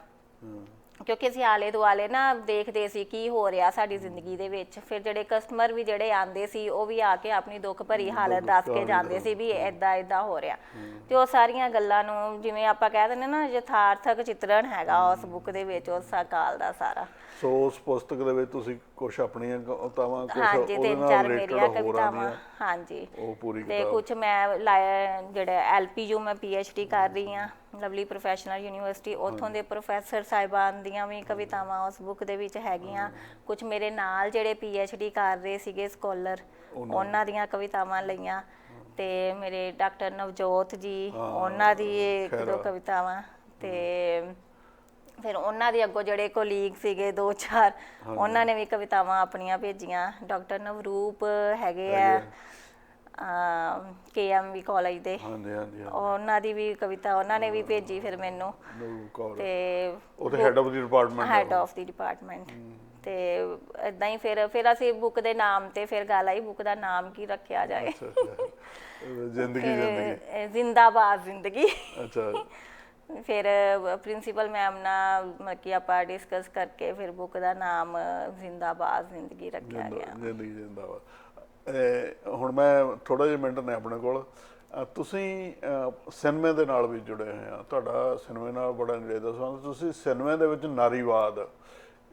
ਕਿਉਂਕਿ ਅਸੀਂ ਆਲੇ ਦੁਆਲੇ ਨਾ ਦੇਖਦੇ ਸੀ ਕੀ ਹੋ ਰਿਹਾ ਸਾਡੀ ਜ਼ਿੰਦਗੀ ਦੇ ਵਿੱਚ। ਫਿਰ ਜਿਹੜੇ ਕਸਟਮਰ ਵੀ ਜਿਹੜੇ ਆਂਦੇ ਸੀ ਉਹ ਵੀ ਆ ਕੇ ਆਪਣੀ ਦੁੱਖ ਭਰੀ ਹਾਲਤ ਦੱਸ ਕੇ ਜਾਂਦੇ ਸੀ ਵੀ ਐਦਾਂ ਐਦਾਂ ਹੋ ਰਿਹਾ। ਤੇ ਉਹ ਸਾਰੀਆਂ ਗੱਲਾਂ ਨੂੰ ਜਿਵੇਂ ਆਪਾਂ ਕਹਿ ਦਿੰਦੇ ਨਾ ਯਥਾਰਥਕ ਚਿਤਰਣ ਹੈਗਾ ਉਸ ਬੁੱਕ ਦੇ ਵਿੱਚ ਉਸ ਕਾਲ ਦਾ ਸਾਰਾ। ਸੋ ਉਸ ਪੁਸਤਕ ਦੇ ਵਿੱਚ ਤੁਸੀਂ ਕੁਝ ਆਪਣੀਆਂ ਕਵਿਤਾਵਾਂ ਕੁਝ ਹਾਂਜੀ ਤਿੰਨ ਨਾਲ ਚਾਰ ਮੇਰੀਆਂ ਕਵਿਤਾਵਾਂ। ਹਾਂਜੀ। ਉਹ ਪੂਰੀ ਤੇ ਕੁਝ ਮੈਂ ਲਾਇਆ ਜਿਹੜਾ ਐਲਪੀਯੂ ਮੈਂ ਪੀਐਚਡੀ ਕਰ ਰਹੀ ਹਾਂ ਲਵਲੀ ਪ੍ਰੋਫੈਸ਼ਨਲ ਯੂਨੀਵਰਸਿਟੀ ਉੱਥੋਂ ਦੇ ਪ੍ਰੋਫੈਸਰ ਸਾਹਿਬਾਨ ਦੀਆਂ ਵੀ ਕਵਿਤਾਵਾਂ ਉਸ ਬੁੱਕ ਦੇ ਵਿੱਚ ਹੈਗੀਆਂ। ਕੁਝ ਮੇਰੇ ਨਾਲ ਜਿਹੜੇ ਪੀਐਚਡੀ ਕਰ ਰਹੇ ਸੀਗੇ ਸਕਾਲਰ ਉਹਨਾਂ ਦੀਆਂ ਕਵਿਤਾਵਾਂ ਲਈਆਂ। ਤੇ ਮੇਰੇ ਡਾਕਟਰ ਨਵਜੋਤ ਜੀ ਉਹਨਾਂ ਦੀ ਇੱਕ ਦੋ। ਕਵਿਤਾਵਾਂ। ਤੇ ਫਿਰ ਉਹਨਾਂ ਦੇ ਅੱਗੋਂ ਜਿਹੜੇ ਕੋਲੀਗ ਸੀਗੇ ਦੋ ਚਾਰ ਉਹਨਾਂ ਨੇ ਵੀ ਕਵਿਤਾਵਾਂ ਆਪਣੀਆਂ ਭੇਜੀਆਂ। ਡਾਕਟਰ ਨਵਰੂਪ ਹੈਗੇ ਆ ਕੇਐਮਵੀ ਕਾਲਜ ਦੇ। ਹਾਂਜੀ ਹਾਂਜੀ ਹਾਂਜੀ। ਉਹਨਾਂ ਦੀ ਵੀ ਕਵਿਤਾ ਉਹਨਾਂ ਨੇ ਵੀ ਭੇਜੀ ਫਿਰ ਮੈਨੂੰ। ਤੇ ਉਹ ਤੇ head of the department head of the department ਤੇ ਇਦਾਂ ਹੀ ਫਿਰ ਫਿਰ ਅਸੀਂ ਬੁੱਕ ਦੇ ਨਾਮ ਤੇ ਫਿਰ ਗੱਲ ਆਈ ਬੁੱਕ ਦਾ ਨਾਮ ਕੀ ਰੱਖਿਆ ਜਾਏ। ਜ਼ਿੰਦਗੀ ਜ਼ਿੰਦਗੀ। ਜ਼ਿੰਦਾਬਾਦ ਜ਼ਿੰਦਗੀ। ਅੱਛਾ। ਫਿਰ ਪ੍ਰਿੰਸੀਪਲ ਮੈਮ ਨਾਲ ਮਤਲਬ ਕਿ ਆਪਾਂ ਡਿਸਕਸ ਕਰਕੇ ਫਿਰ ਬੁੱਕ ਦਾ ਨਾਮ ਜ਼ਿੰਦਾਬਾਦ ਜ਼ਿੰਦਗੀ ਰੱਖਿਆ ਗਿਆ। ਜ਼ਿੰਦਾ- ਜ਼ਿੰਦਗੀ ਜਿੰਦਾਬਾਦ। ਹੁਣ ਮੈਂ ਥੋੜਾ ਜਿਹਾ ਮਿੰਟ ਨੇ ਆਪਣੇ ਕੋਲ। ਤੁਸੀਂ ਸਿਨੇਮੇ ਦੇ ਨਾਲ ਵੀ ਜੁੜੇ ਹੋਏ ਆ। ਤੁਹਾਡਾ ਸਿਨੇਮੇ ਨਾਲ ਬੜਾ ਨੇੜੇ ਦਾ ਸੰਬੰਧ। ਤੁਸੀਂ ਸਿਨੇਮੇ ਦੇ ਵਿੱਚ ਨਾਰੀਵਾਦ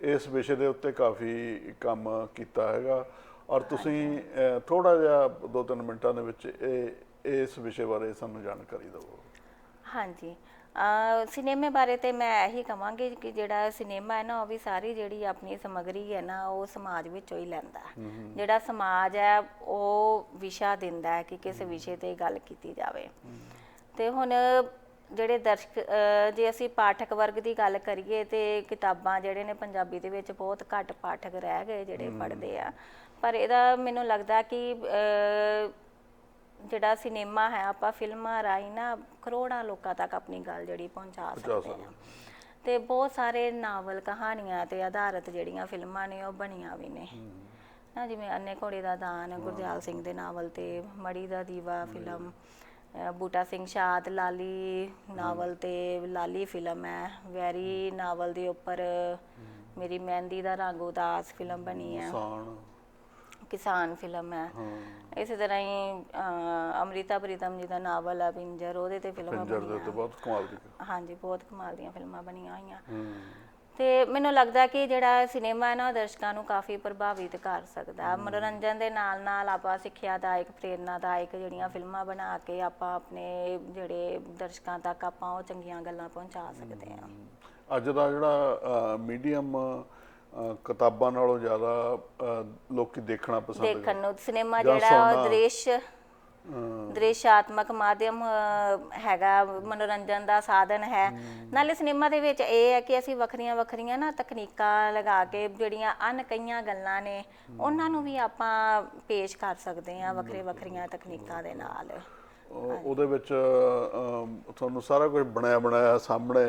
ਇਸ ਵਿਸ਼ੇ ਦੇ ਉੱਤੇ ਕਾਫੀ ਕੰਮ ਕੀਤਾ ਹੈਗਾ। ਔਰ ਤੁਸੀਂ ਥੋੜਾ ਜਿਹਾ ਦੋ ਤਿੰਨ ਮਿੰਟਾਂ ਦੇ ਵਿੱਚ ਇਹ ਇਸ ਵਿਸ਼ੇ ਬਾਰੇ ਸਾਨੂੰ ਜਾਣਕਾਰੀ ਦਿਓ। ਹਾਂਜੀ। ਸਿਨੇਮੇ ਬਾਰੇ ਤੇ ਮੈਂ ਇਹੀ ਕਹਾਂਗੀ ਕਿ ਜਿਹੜਾ ਸਿਨੇਮਾ ਹੈ ਨਾ ਉਹ ਵੀ ਸਾਰੀ ਜਿਹੜੀ ਆਪਣੀ ਸਮੱਗਰੀ ਹੈ ਨਾ ਉਹ ਸਮਾਜ ਵਿੱਚੋਂ ਹੀ ਲੈਂਦਾ। ਜਿਹੜਾ ਸਮਾਜ ਹੈ ਉਹ ਵਿਸ਼ਾ ਦਿੰਦਾ ਹੈ ਕਿ ਕਿਸ ਵਿਸ਼ੇ ਤੇ ਗੱਲ ਕੀਤੀ ਜਾਵੇ। ਤੇ ਹੁਣ ਜਿਹੜੇ ਦਰਸ਼ਕ ਜੇ ਅਸੀਂ ਪਾਠਕ ਵਰਗ ਦੀ ਗੱਲ ਕਰੀਏ ਤੇ ਕਿਤਾਬਾਂ ਜਿਹੜੇ ਨੇ ਪੰਜਾਬੀ ਦੇ ਵਿੱਚ ਬਹੁਤ ਘੱਟ ਪਾਠਕ ਰਹਿ ਗਏ ਜਿਹੜੇ ਪੜ੍ਹਦੇ ਆ। ਪਰ ਇਹਦਾ ਮੈਨੂੰ ਲੱਗਦਾ ਕਿ ਜਿਹੜਾ ਸਿਨੇਮਾ ਹੈ ਆਪਾਂ ਫਿਲਮਾਂ ਰਾਹੀਂ ਨਾ ਕਰੋੜਾਂ ਲੋਕਾਂ ਤੱਕ ਆਪਣੀ ਗੱਲ ਜਿਹੜੀ ਪਹੁੰਚਾ ਪਹੁੰਚਾ ਸਕਦੇ ਹਾਂ। ਤੇ ਬਹੁਤ ਸਾਰੇ ਨਾਵਲ ਕਹਾਣੀਆਂ ਤੇ ਆਧਾਰਿਤ ਜਿਹੜੀਆਂ ਫਿਲਮਾਂ ਨੇ ਉਹ ਬਣੀਆਂ ਵੀ ਨੇ। ਨਾ ਜਿਵੇਂ ਅੰਨੇ ਘੋੜੇ ਦਾ ਦਾਨ ਗੁਰਦਿਆਲ ਸਿੰਘ ਦੇ ਨਾਵਲ ਤੇ ਮੜੀ ਦਾ ਦੀਵਾ ਫਿਲਮ ਅ, ਬੂਟਾ ਸਿੰਘ ਸ਼ਾਦ ਲਾਲੀ ਨਾਵਲ ਤੇ ਲਾਲੀ ਫਿਲਮ ਹੈ। ਵੈਰੀ ਨਾਵਲ ਦੇ ਉੱਪਰ ਮੇਰੀ ਮਹਿੰਦੀ ਦਾ ਰੰਗ ਉਦਾਸ ਫਿਲਮ ਬਣੀ ਹੈ। ਕਿਸਾਨ ਫਿਲਮ ਹੈ। ਇਸੇ ਤਰ੍ਹਾਂ ਹੀ ਅ, ਅੰਮ੍ਰਿਤਾ ਪ੍ਰੀਤਮ ਜੀ ਦਾ ਨਾਵਲ ਹੈ ਪਿੰਜਰ ਉਹਦੇ ਤੇ ਫਿਲਮਾਂ ਪਿੰਜਰ ਦੇ ਬਣੀਆਂ ਉੱਤੇ ਬਹੁਤ ਕਮਾਲ ਦੀ ਹਾਂਜੀ ਬਹੁਤ ਕਮਾਲ ਦੀਆਂ ਫਿਲਮਾਂ ਬਣੀਆਂ ਹੋਈਆਂ। ਹੂੰ। ਤੇ ਮੈਨੂੰ ਲੱਗਦਾ ਕਿ ਜਿਹੜਾ ਸਿਨੇਮਾ ਹੈ ਨਾ ਉਹ ਦਰਸ਼ਕਾਂ ਨੂੰ ਕਾਫੀ ਪ੍ਰਭਾਵਿਤ ਕਰ ਸਕਦਾ ਹੈ। ਮਨੋਰੰਜਨ ਦੇ ਨਾਲ ਨਾਲ ਆਪਾਂ ਸਿੱਖਿਆਦਾਇਕ ਪ੍ਰੇਰਨਾਦਾਇਕ ਜਿਹੜੀਆਂ ਫਿਲਮਾਂ ਬਣਾ ਕੇ ਆਪਾਂ ਆਪਣੇ ਜਿਹੜੇ ਦਰਸ਼ਕਾਂ ਤੱਕ ਆਪਾਂ ਉਹ ਚੰਗੀਆਂ ਗੱਲਾਂ ਪਹੁੰਚਾ ਸਕਦੇ ਹਾਂ। ਅੱਜ ਦਾ ਜਿਹੜਾ ਮੀਡੀਅਮ ਕਿਤਾਬਾਂ ਨਾਲੋਂ ਜ਼ਿਆਦਾ ਲੋਕੀ ਦੇਖਣਾ ਪਸੰਦ ਦੇਖਣ ਨੂੰ। ਸਿਨੇਮਾ ਜਿਹੜਾ ਉਹ। ਦ੍ਰਿਸ਼ ਦ੍ਰਿਸ਼ਾਤਮਕ ਮਾਧਿਅਮ ਹੈਗਾ ਮਨੋਰੰਜਨ ਦਾ ਸਾਧਨ ਹੈ। ਨਾਲੇ ਸਿਨੇਮਾ ਦੇ ਵਿੱਚ ਇਹ ਹੈ ਕਿ ਅਸੀਂ ਵੱਖਰੀਆਂ ਵੱਖਰੀਆਂ ਨਾ ਤਕਨੀਕਾਂ ਲਗਾ ਕੇ ਜਿਹੜੀਆਂ ਅਨਕਈਆਂ ਗੱਲਾਂ ਨੇ ਉਹਨਾਂ ਨੂੰ ਵੀ ਆਪਾਂ ਪੇਸ਼ ਕਰ ਸਕਦੇ ਹਾਂ ਵੱਖਰੇ ਵੱਖਰੀਆਂ ਤਕਨੀਕਾਂ ਦੇ ਨਾਲ। ਉਹਦੇ ਵਿੱਚ ਤੁਹਾਨੂੰ ਸਾਰਾ ਕੁਝ ਬਣਾਇਆ ਬਣਾਇਆ ਸਾਹਮਣੇ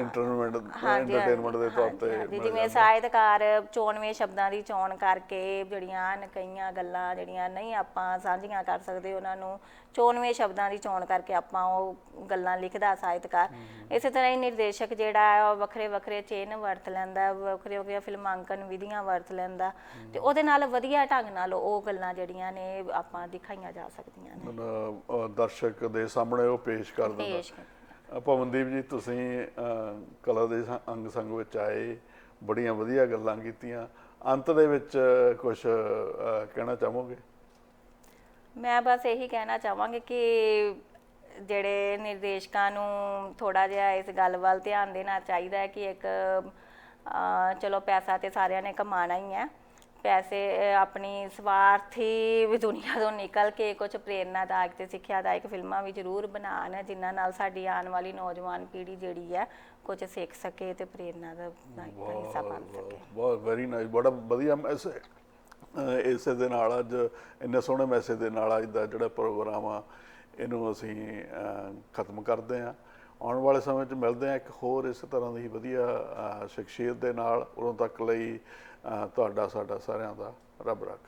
ਇੰਟਰਨੈਟ ਹਾਂਜੀ, ਐਂਟਰਟੇਨਮੈਂਟ ਦੇ ਤੌਰ ਤੇ ਜਿਵੇਂ ਸਾਹਿਤਕਾਰ ਚੋਣਵੇਂ ਸ਼ਬਦਾਂ ਦੀ ਚੋਣ ਕਰਕੇ ਜਿਹੜੀਆਂ ਅਨਕਈਆਂ ਗੱਲਾਂ ਜਿਹੜੀਆਂ ਨਹੀਂ ਆਪਾਂ ਸਾਂਝੀਆਂ ਕਰ ਸਕਦੇ ਉਹਨਾਂ ਨੂੰ ਚੋਣਵੇਂ ਸ਼ਬਦਾਂ ਦੀ ਚੋਣ ਕਰਕੇ ਆਪਾਂ ਉਹ ਗੱਲਾਂ ਲਿਖਦਾ ਸਾਹਿਤਕਾਰ। ਇਸੇ ਤਰ੍ਹਾਂ ਹੀ ਨਿਰਦੇਸ਼ਕ ਜਿਹੜਾ ਹੈ ਉਹ ਵੱਖਰੇ ਵੱਖਰੇ ਚੇਨ ਵਰਤ ਲੈਂਦਾ ਹੈ, ਵੱਖਰੇ ਵੱਖਰੇ ਫਿਲਮਾਂਕਨ ਵਿਧੀਆਂ ਵਰਤ ਲੈਂਦਾ ਤੇ ਉਹਦੇ ਨਾਲ ਵਧੀਆ ਢੰਗ ਨਾਲ ਉਹ ਗੱਲਾਂ ਜਿਹੜੀਆਂ ਨੇ ਆਪਾਂ ਦਿਖਾਈਆਂ ਜਾ ਸਕਦੀਆਂ ਨੇ। ਦਰਸ਼ਕ ਦੇ ਸਾਹਮਣੇ ਉਹ ਪੇਸ਼ ਕਰ ਦਿੰਦਾ। ਪੇਸ਼ ਪਵਨਦੀਪ ਜੀ ਤੁਸੀਂ ਅਹ, ਕਲਾ ਦੇ ਸ- ਅੰਗ ਸੰਗ ਵਿੱਚ ਆਏ ਬੜੀਆਂ ਵਧੀਆ ਗੱਲਾਂ ਕੀਤੀਆਂ। ਅੰਤ ਦੇ ਵਿੱਚ ਕੁਝ ਕਹਿਣਾ ਚਾਹੋਗੇ? ਮੈਂ ਬਸ ਇਹੀ ਕਹਿਣਾ ਚਾਹਾਂਗੀ ਕਿ ਜਿਹੜੇ ਨਿਰਦੇਸ਼ਕਾਂ ਨੂੰ ਥੋੜਾ ਜਿਹਾ ਇਸ ਗੱਲ ਵੱਲ ਧਿਆਨ ਦੇਣਾ ਚਾਹੀਦਾ ਹੈ ਕਿ ਇੱਕ ਚਲੋ ਪੈਸਾ ਤੇ ਸਾਰਿਆਂ ਨੇ ਕਮਾਣਾ ਹੀ ਹੈ। ਪੈਸੇ ਆਪਣੀ ਸਵਾਰਥੀ ਵੀ ਦੁਨੀਆ ਤੋਂ ਨਿਕਲ ਕੇ ਕੁਝ ਪ੍ਰੇਰਨਾਦਾਇਕ ਤੇ ਸਿੱਖਿਆਦਾਇਕ ਫਿਲਮਾਂ ਵੀ ਜ਼ਰੂਰ ਬਣਾਉਣ ਜਿਨ੍ਹਾਂ ਨਾਲ ਸਾਡੀ ਆਉਣ ਵਾਲੀ ਨੌਜਵਾਨ ਪੀੜ੍ਹੀ ਜਿਹੜੀ ਹੈ ਕੁਝ ਸਿੱਖ ਸਕੇ ਤੇ ਪ੍ਰੇਰਨਾ ਦਾ ਹਿੱਸਾ ਬਣ ਸਕੇ। ਬਹੁਤ ਵੈਰੀ ਨਾਈਸ ਬੜਾ ਵਧੀਆ ਮੈਸੇਜ ਇਸੇ ਦੇ ਨਾਲ ਅੱਜ ਇੰਨੇ ਸੋਹਣੇ ਮੈਸੇਜ ਦੇ ਨਾਲ ਅੱਜ ਦਾ ਜਿਹੜਾ ਪ੍ਰੋਗਰਾਮ ਆ ਇਹਨੂੰ ਅਸੀਂ ਖਤਮ ਕਰਦੇ ਹਾਂ। ਆਉਣ ਵਾਲੇ ਸਮੇਂ 'ਚ ਮਿਲਦੇ ਹਾਂ ਇੱਕ ਹੋਰ ਇਸ ਤਰ੍ਹਾਂ ਦੀ ਵਧੀਆ ਸ਼ਖਸੀਅਤ ਦੇ ਨਾਲ ਉਦੋਂ ਤੱਕ ਲਈ ਤੁਹਾਡਾ ਸਾਡਾ ਸਾਰਿਆਂ ਦਾ ਰੱਬ ਰੱਖ।